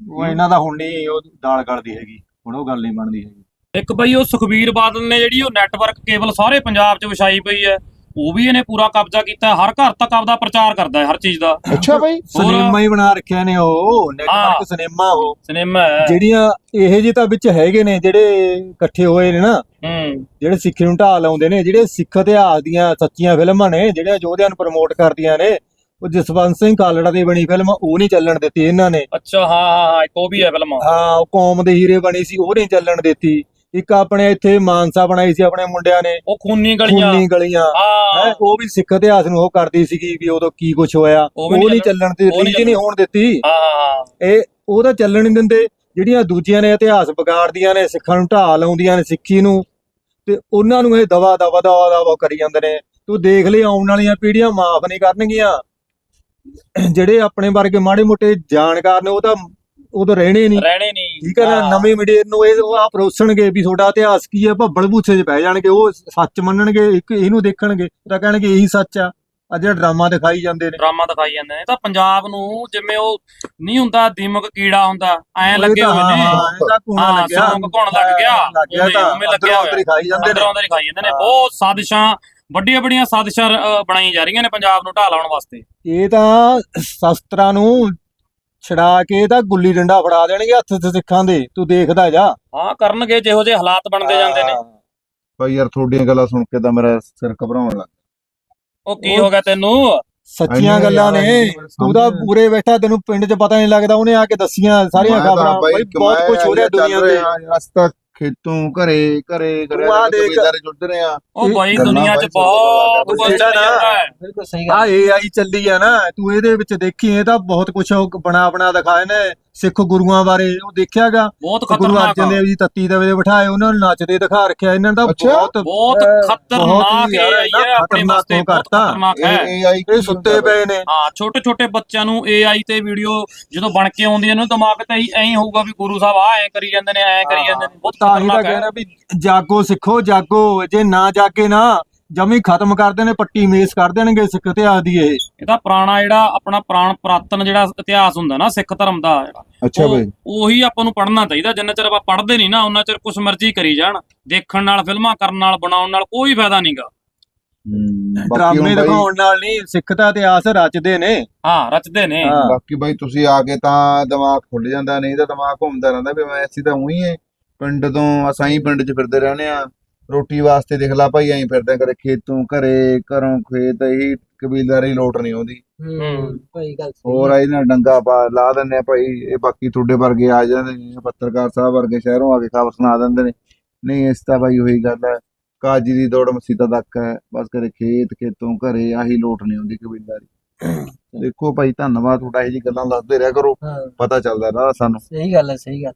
ਉਹ ਇਹਨਾਂ ਦਾ ਹੁਣ ਨਹੀਂ ਉਹ ਦਾਲ ਗਲਦੀ ਹੈਗੀ ਹੁਣ ਉਹ ਗੱਲ ਨਹੀਂ ਬਣਦੀ ਹੈਗੀ। ਇੱਕ ਬਈ ਉਹ ਸੁਖਬੀਰ ਬਾਦਲ ਨੇ ਜਿਹੜੀ ਉਹ ਨੈਟਵਰਕ ਕੇਬਲ ਸਾਰੇ ਪੰਜਾਬ 'ਚ ਵਿਛਾਈ ਪਈ ਹੈ ਉਹ ਵੀ ਇਹਨੇ ਪੂਰਾ ਕਬਜ਼ਾ ਕੀਤਾ। ਹਰ ਘਰ ਤੱਕ ਆਪਦਾ ਪ੍ਰਚਾਰ ਕਰਦਾ ਹੈ ਹਰ ਚੀਜ਼ ਦਾ। ਅੱਛਾ ਬਈ। ਸਿਨੇਮਾ ਹੀ ਬਣਾ ਰੱਖਿਆ ਨੇ ਉਹ ਨੈਟਵਰਕ ਸਿਨੇਮਾ ਉਹ। ਸਿਨੇਮਾ ਹੈ। ਜਿਹੜੀਆਂ ਇਹ ਜਿਹੇ ਤਾਂ ਵਿੱਚ ਹੈਗੇ ਨੇ ਜਿਹੜੇ ਇਕੱਠੇ ਹੋਏ ਨੇ ਨਾ ਹੂੰ। ਜਿਹੜੇ ਸਿੱਖੀ ਨੂੰ ਢਾਹ ਲਾਉਂਦੇ ਨੇ ਜਿਹੜੇ ਸਿੱਖ ਇਤਿਹਾਸ ਦੀਆਂ ਸੱਚੀਆਂ ਫਿਲਮਾਂ ਨੇ ਜਿਹੜੀਆਂ ਯੋਧਿਆਂ ਨੂੰ ਪ੍ਰਮੋਟ ਕਰਦੀਆਂ ਨੇ ਉਹ ਜਸਵੰਤ ਸਿੰਘ ਕਾਲੜਾ ਦੀ ਬਣੀ ਫਿਲਮ ਉਹ ਨਹੀਂ ਚੱਲਣ ਦਿੱਤੀ ਇਹਨਾਂ ਨੇ। ਅੱਛਾ ਹਾਂ ਹਾਂ ਹਾਂ ਇੱਕ ਉਹ ਵੀ ਹੈ ਫਿਲਮ। ਹਾਂ ਉਹ ਕੌਮ ਦੇ ਹੀਰੇ ਬਣੀ ਸੀ ਉਹ ਨਹੀਂ ਚੱਲਣ ਦਿੱਤੀ। ਇੱਕ ਆਪਣੇ ਇੱਥੇ ਮਾਨਸਾ ਬਣਾਈ ਸੀ ਆਪਣੇ ਮੁੰਡਿਆਂ ਨੇ। ਉਹ ਖੂਨੀ ਗਲੀਆਂ। ਖੂਨੀ ਗਲੀਆਂ। ਹਾਂ। ਹੈ ਉਹ ਵੀ ਸਿੱਖ ਇਤਿਹਾਸ ਨੂੰ ਉਹ ਕਰਦੀ ਸੀਗੀ ਵੀ ਉਦੋਂ ਕੀ ਕੁਝ ਹੋਇਆ। ਉਹ ਉਹ ਵੀ ਨਹੀਂ ਨਹੀਂ ਚੱਲਣ ਦੀ ਉਹ ਨਹੀਂ ਹੋਣ ਦਿੱਤੀ। ਹਾਂ ਹਾਂ ਇਹ ਉਹ ਤਾਂ ਚੱਲਣ ਨਹੀਂ ਦਿੰਦੇ। ਜਿਹੜੀਆਂ ਦੂਜੀਆਂ ਨੇ ਇਤਿਹਾਸ ਵਿਗਾੜਦੀਆਂ ਨੇ ਸਿੱਖਾਂ ਨੂੰ ਢਾਹ ਲਾਉਂਦੀਆਂ ਨੇ ਸਿੱਖੀ ਨੂੰ ਤੇ ਉਹਨਾਂ ਨੂੰ ਇਹ ਦਵਾ ਦਵਾ ਦਵਾ ਦਵਾ ਕਰੀ ਜਾਂਦੇ ਨੇ। ਤੂੰ ਦੇਖ ਲਈ ਆਉਣ ਵਾਲੀਆਂ ਪੀੜ੍ਹੀਆਂ ਮਾਫ ਨਹੀਂ ਕਰਨਗੀਆਂ। ਜਿਹੜੇ ਆਪਣੇ ਵਰਗੇ ਮਾੜੇ ਮੋਟੇ ਜਾਣਕਾਰ ਨੇ ਉਹ ਤਾਂ ਤਾਂ ਰਹਿਣੇ ਨਹੀਂ। ਰਹਿਣੇ ਨਹੀਂ। ਠੀਕ ਹੈ ਨਾ ਨਵੀਂ ਮੀਡੀਆ ਨੂੰ ਇਹ ਉਹ ਆ ਪਰੋਸਣਗੇ ਵੀ ਤੁਹਾਡਾ ਇਤਿਹਾਸ ਕੀ ਹੈ ਭੱਬਲ ਭੂਸੇ 'ਚ ਪੈ ਜਾਣਗੇ ਉਹ ਸੱਚ ਮੰਨਣਗੇ ਇੱਕ ਇਹਨੂੰ ਦੇਖਣਗੇ ਤਾਂ ਕਹਿਣਗੇ ਇਹੀ ਸੱਚ ਆ। ਆ ਜਿਹੜਾ ਡਰਾਮਾ ਦਿਖਾਈ ਜਾਂਦੇ ਨੇ। ਡਰਾਮਾ ਦਿਖਾਈ ਜਾਂਦੇ ਨੇ। ਤਾਂ ਪੰਜਾਬ ਨੂੰ ਜਿਵੇਂ ਉਹ ਨਹੀਂ ਹੁੰਦਾ ਦੀਮਕ ਕੀੜਾ ਹੁੰਦਾ ਐ ਲੱਗੇ ਹੋਏ ਨੇ। ਹਾਂ ਸੌਂਗ ਘੁਣ ਲੱਗ ਗਿਆ। ਉਵੇਂ- ਲੱਗਿਆ ਅੰਦਰੋਂ ਅੰਦਰ ਹੀ ਖਾਈ ਜਾਂਦੇ ਨੇ। ਅੰਦਰੋਂ ਅੰਦਰ ਹੀ ਖਾਈ ਜਾਂਦੇ ਨੇ। ਬਹੁਤ ਸਾਜ਼ਿਸ਼ਾਂ ਵੱਡੀਆਂ ਵੱਡੀਆਂ ਸਾਜ਼ਿਸ਼ਾਂ ਅ, ਬਣਾਈ ਜਾ ਰਹੀਆਂ ਨੇ ਪੰਜਾਬ ਨੂੰ ਢਾਹ ਲਾਉਣ ਵਾਸਤੇ। ਇਹ ਤਾਂ ਸ਼ਸਤਰਾਂ ਨੂੰ ਛੜਾ ਕੇ ਤਾਂ ਗੁੱਲੀ ਡੰਡਾ ਫੜਾ ਦੇਣਗੇ ਹੱਥ 'ਚ ਸਿੱਖਾਂ ਦੇ ਤੂੰ ਦੇਖਦਾ ਜਾ। ਹਾਂ ਕਰਨਗੇ ਜਿਹੋ ਜਿਹੇ ਹਾਲਾਤ ਬਣਦੇ ਜਾਂਦੇ ਨੇ। ਬਈ ਯਾਰ ਤੁਹਾਡੀਆਂ ਗੱਲਾਂ ਸੁਣ ਕੇ ਤਾਂ ਮੇਰਾ ਸਿਰ ਘਬਰਾਉਣ ਲੱਗ ਉਹ ਕੀ ਹੋ ਗਿਆ ਤੈਨੂੰ? ਸੱਚੀਆਂ ਇੰਨੇ ਗੱਲਾਂ ਯਾਰ ਨੇ। ਇੰਨੇ ਤੂੰ ਤਾਂ ਸਮਝ- ਪੂਰੇ ਬੈਠਾ ਤੈਨੂੰ ਪਿੰਡ 'ਚ ਪਤਾ ਨਹੀਂ ਲੱਗਦਾ ਉਹਨੇ ਆ ਕੇ ਦੱਸੀਆਂ ਸਾਰੀਆਂ ਮੈਂ ਤਾਂ ਖਬਰਾਂ। ਬਈ ਬਹੁਤ ਕੁਝ ਹੋ ਰਿਹਾ ਦੁਨੀਆ ਤੇ। ਰਸਤਾ ਖੇਤੋਂ ਘਰੇ ਘਰੇ ਘਰੇ ਤੂੰ ਆਹ ਦੇਖ। ਕਬੀਲਦਾਰੀ ਜੁੜ ਰਹੇ ਆ। ਉਹ ਬਾਈ ਗੱਲਾਂ ਦੁਨੀਆ 'ਚ ਬਾਈ ਬਹੁਤ ਸੁਣੋ ਕੁਝ ਹੈ ਬਿਲਕੁਲ ਸਹੀ ਆ ਗੱਲ ਏਆਈ ਚੱਲੀ ਆ ਨਾ ਤੂੰ ਇਹਦੇ ਵਿੱਚ ਦੇਖੀ ਇਹ ਤਾਂ ਬਹੁਤ ਕੁਝ ਬਣਾ ਬਣਾ ਦਿਖਾਏ ਨੇ। ਸਿੱਖ ਗੁਰੂਆਂ ਬਾਰੇ ਉਹ ਦੇਖਿਆਗਾ ਬਹੁਤ ਗੁਰੂ ਖਤਰਨਾਕ ਅਰਜਨ। ਦੇਵ ਜੀ ਤੱਤੀ ਦੇ ਵੇ ਬਿਠਾਏ ਉਹਨਾਂ ਨੂੰ ਨੱਚਦੇ ਦਿਖਾ ਰੱਖਿਆ ਇਹਨਾਂ ਦਾ ਅੱਛਾ। ਬਹੁਤ ਬਹੁਤ ਅਹ, ਖਤਰਨਾਕ ਹੀ ਯਾਰ, AI ਇੰਨਾ ਹੈ ਆਪਣੇ ਖਤਰਨਾਕ ਵਾਸਤੇ ਬਹੁਤ ਕਰਤਾ। ਖਤਰਨਾਕ ਹੈ ਇਹ AI ਇਹ ਸੁੱਤੇ ਪਏ ਨੇ ਹਾਂ ਛੋਟੇ ਛੋਟੇ ਬੱਚਿਆਂ ਨੂੰ AI ਤੇ ਵੀਡੀਓ ਜਦੋਂ ਬਣ ਕੇ ਆਉਂਦੀ ਹੈ ਨਾ ਦਿਮਾਗ ਤੇ ਐਂ ਹੀ ਹੋਊਗਾ ਵੀ ਗੁਰੂ ਸਾਹਿਬ ਆ ਐ ਕਰੀ ਜਾਂਦੇ ਨੇ ਐ ਕਰੀ ਜਾਂਦੇ ਨੇ ਬਹੁਤ ਤਾਂ ਹੀ ਤਾਂ ਖਤਰਨਾਕ ਕਹਿ ਹੈ ਰਿਹਾ ਵੀ ਜਾਗੋ ਸਿੱਖੋ ਜਾਗੋ ਜੇ ਨਾ ਜਾਗੇ ਨਾ ਜਮੀ ਖਤਮ ਕਰ ਦੇਣੇ ਪੱਟੀ ਮੇਸ ਕਰ ਦੇਣਗੇ ਸਿੱਖ ਇਤਿਹਾਸ ਦੀ ਇਹ। ਇਹ ਤਾਂ ਪੁਰਾਣਾ ਜਿਹੜਾ ਆਪਣਾ ਪ੍ਰਾਣ ਪ੍ਰਾਤਨ ਜਿਹੜਾ ਇਤਿਹਾਸ ਹੁੰਦਾ ਨਾ ਸਿੱਖ ਧਰਮ ਦਾ ਜਿਹੜਾ, ਅੱਛਾ ਉਹ- ਬਈ। ਉਹੀ ਆਪਾਂ ਨੂੰ ਪੜ੍ਹਨਾ ਚਾਹੀਦਾ ਜਿੰਨਾ ਚਿਰ ਆਪਾਂ ਪੜ੍ਹਦੇ ਨਹੀਂ ਨਾ ਉਹਨਾਂ ਚਿਰ ਕੁਛ ਮਰਜ਼ੀ ਕਰੀ ਜਾਣ ਦੇਖਣ ਨਾਲ ਫਿਲਮਾਂ ਕਰਨ ਨਾਲ ਬਣਾਉਣ ਨਾਲ ਕੋਈ ਫਾਇਦਾ ਨਹੀਂਗਾ ਬਾਕੀ ਡਰਾਮੇ ਹੁਣ ਬਾਈ- ਦਿਖਾਉਣ ਨਾਲ ਨਹੀਂ ਸਿੱਖ ਦਾ ਇਤਿਹਾਸ ਰਚਦੇ ਨੇ। ਹਾਂ ਰਚਦੇ ਨੇ। ਹਾਂ। ਬਾਕੀ ਬਾਈ ਤੁਸੀਂ ਆ ਕੇ ਤਾਂ ਦਿਮਾਗ ਖੁੱਲ ਜਾਂਦਾ ਨਹੀਂ ਤਾਂ ਦਿਮਾਗ ਘੁੰਮਦਾ ਰਹਿੰਦਾ ਵੀ ਮੈਂ ਅਸੀਂ ਤਾਂ ਉਹੀ ਹੈ ਪਿੰਡ ਤੋਂ ਅਸਾਂ ਹੀ ਪਿੰਡ 'ਚ ਫਿਰਦੇ ਰਹਿੰਦੇ ਆ। ਰੋਟੀ ਵਾਸਤੇ ਦੇਖ ਲਾ ਭਾਈ ਐਂ ਫਿਰਦੇ ਕਦੇ ਖੇਤੋਂ ਘਰੇ ਘਰੋਂ ਖੇਤ ਇਹੀ ਕਬੀਲਦਾਰੀ ਲੋਟ ਨਹੀਂ ਆਉਂਦੀ। ਹੂੰ ਕੋਈ ਗੱਲ ਸਹੀ ਹੋਰ ਆਈ ਨਾ ਡੰਗਾ ਪਾ ਲਾ ਦਿੰਦੇ ਆ ਭਾਈ ਇਹ ਬਾਕੀ ਤੁਹਾਡੇ ਵਰਗੇ ਆ ਜਾਂਦੇ ਨੇ ਪੱਤਰਕਾਰ ਸਾਹਿਬ ਵਰਗੇ ਸ਼ਹਿਰੋਂ ਆ ਕੇ ਖਬਰ ਸੁਣਾ ਦਿੰਦੇ ਨੇ। ਨਹੀਂ ਇਸ ਤਾਂ ਭਾਈ ਉਹੀ ਗੱਲ ਹੈ ਕਾਜੀ ਦੀ ਦੌੜ ਮਸੀਤਾ ਤੱਕ ਹੈ ਬਸ ਕਦੇ ਖੇਤ ਖੇਤੋਂ ਘਰੇ ਆਹੀ ਲੋਟ ਨਹੀਂ ਆਉਂਦੀ ਕਬੀਲਦਾਰੀ। ਦੇਖੋ ਭਾਈ ਧੰਨਵਾਦ ਤੁਹਾਡਾ ਇਹ ਜੀ ਗੱਲਾਂ ਦੱਸਦੇ ਰਿਹਾ ਕਰੋ ਹਾਂ। ਪਤਾ ਚੱਲਦਾ ਰਹਿੰਦਾ ਸਾਨੂੰ। ਸਹੀ ਗੱਲ ਹੈ ਸਹੀ ਗੱਲ।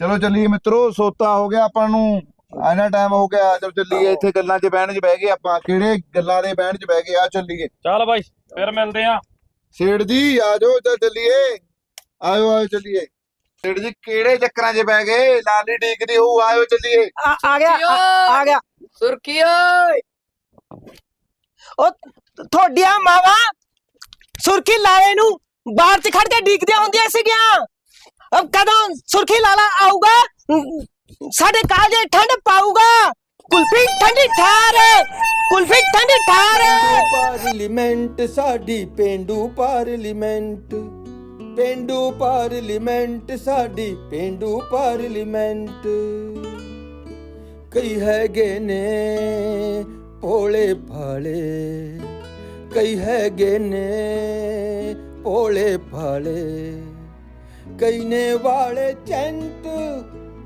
ਚਲੋ ਚੱਲੀਏ ਮਿੱਤਰੋ ਸੋਤਾ ਹੋ ਗਿਆ ਆਪਾਂ ਨੂੰ। ਆਇਨਾ ਟਾਈਮ ਹੋ ਗਿਆ ਜਦ ਚੱਲੀਏ ਇੱਥੇ ਗੱਲਾਂ 'ਚ ਬਹਿਣ 'ਚ ਬਹਿ ਗਏ ਆਪਾਂ ਕਿਹੜੇ ਗੱਲਾਂ ਦੇ ਬਹਿਣ 'ਚ ਬਹਿ ਗਏ ਆ ਚੱਲੀਏ। ਚੱਲ ਬਾਈ ਫਿਰ ਮਿਲਦੇ ਆ ਸੇਠ ਜੀ ਆ ਜਾਓ ਚੱਲ ਚੱਲੀਏ। ਆਇਓ ਆਇਓ ਚੱਲੀਏ। ਸੇਠ ਜੀ ਕਿਹੜੇ ਚੱਕਰਾਂ 'ਚ ਬਹਿ ਗਏ? ਲਾਲੀ ਡੀਕਦੀ ਹੋਊ ਆਇਓ ਚੱਲੀਏ। ਆ ਆ ਗਿਆ ਆ- ਆ ਗਿਆ। ਸੁਰਖੀ ਓਏ। ਤੁਹਾਡੀਆਂ ਮਾਵਾ ਸੁਰਖੀ ਲਾਲੇ ਨੂੰ ਬਾਹਰ ਚ ਖੜ ਕੇ ਡੀਕਦੀਆਂ ਹੁੰਦੀਆਂ ਸੀਗੀਆਂ। ਅਬ ਕਦੋਂ ਸੁਰਖੀ ਲਾਲਾ ਆਊਗਾ? ਸਾਡੇ ਕਾਲਜੇ ਠੰਡ ਪਾਊਗਾ। ਕੁਲਫੀ ਠੰਡੀ ਠਾਰ। ਕੁਲਫੀ ਠੰਡੀ ਠਾਰ। ਪਾਰਲੀਮੈਂਟ, ਸਾਡੀ ਪਿੰਡੂ ਪਾਰਲੀਮੈਂਟ। ਪਿੰਡੂ ਪਾਰਲੀਮੈਂਟ, ਸਾਡੀ ਪਿੰਡੂ ਪਾਰਲੀਮੈਂਟ। ਕਈ ਹੈਗੇ ਨੇ ਭੋਲੇ ਭਾਲੇ। ਕਈ ਹੈਗੇ ਨੇ ਭੋਲੇ ਭਾਲੇ। ਕਈ ਨੇ ਵਾਲੇ ਚੰਟ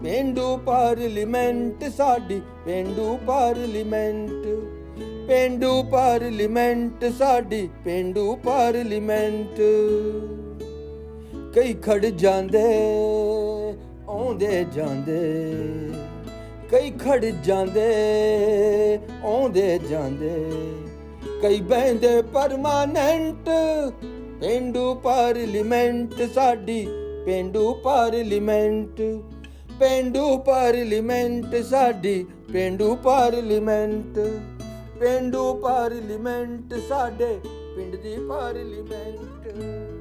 ਪਿੰਡੂ ਪਾਰਲੀਮੈਂਟ ਸਾਡੀ, ਪਿੰਡੂ ਪਾਰਲੀਮੈਂਟ। ਪਿੰਡੂ ਪਾਰਲੀਮੈਂਟ ਸਾਡੀ, ਪਿੰਡੂ ਪਾਰਲੀਮੈਂਟ। ਕਈ ਖੜ ਜਾਂਦੇ, ਆਉਂਦੇ ਜਾਂਦੇ। ਕਈ ਖੜ ਜਾਂਦੇ, ਆਉਂਦੇ ਜਾਂਦੇ। ਕਈ ਬਹਿੰਦੇ ਪਰਮਾਨੈਂਟ, ਪਿੰਡੂ ਪਾਰਲੀਮੈਂਟ ਸਾਡੀ, ਪਿੰਡੂ ਪਾਰਲੀਮੈਂਟ। ਪਿੰਡੂ ਪਾਰਲੀਮੈਂਟ ਸਾਡੀ ਪਿੰਡੂ ਪਾਰਲੀਮੈਂਟ। ਪਿੰਡੂ ਪਾਰਲੀਮੈਂਟ ਸਾਡੇ ਪਿੰਡ ਦੀ ਪਾਰਲੀਮੈਂਟ।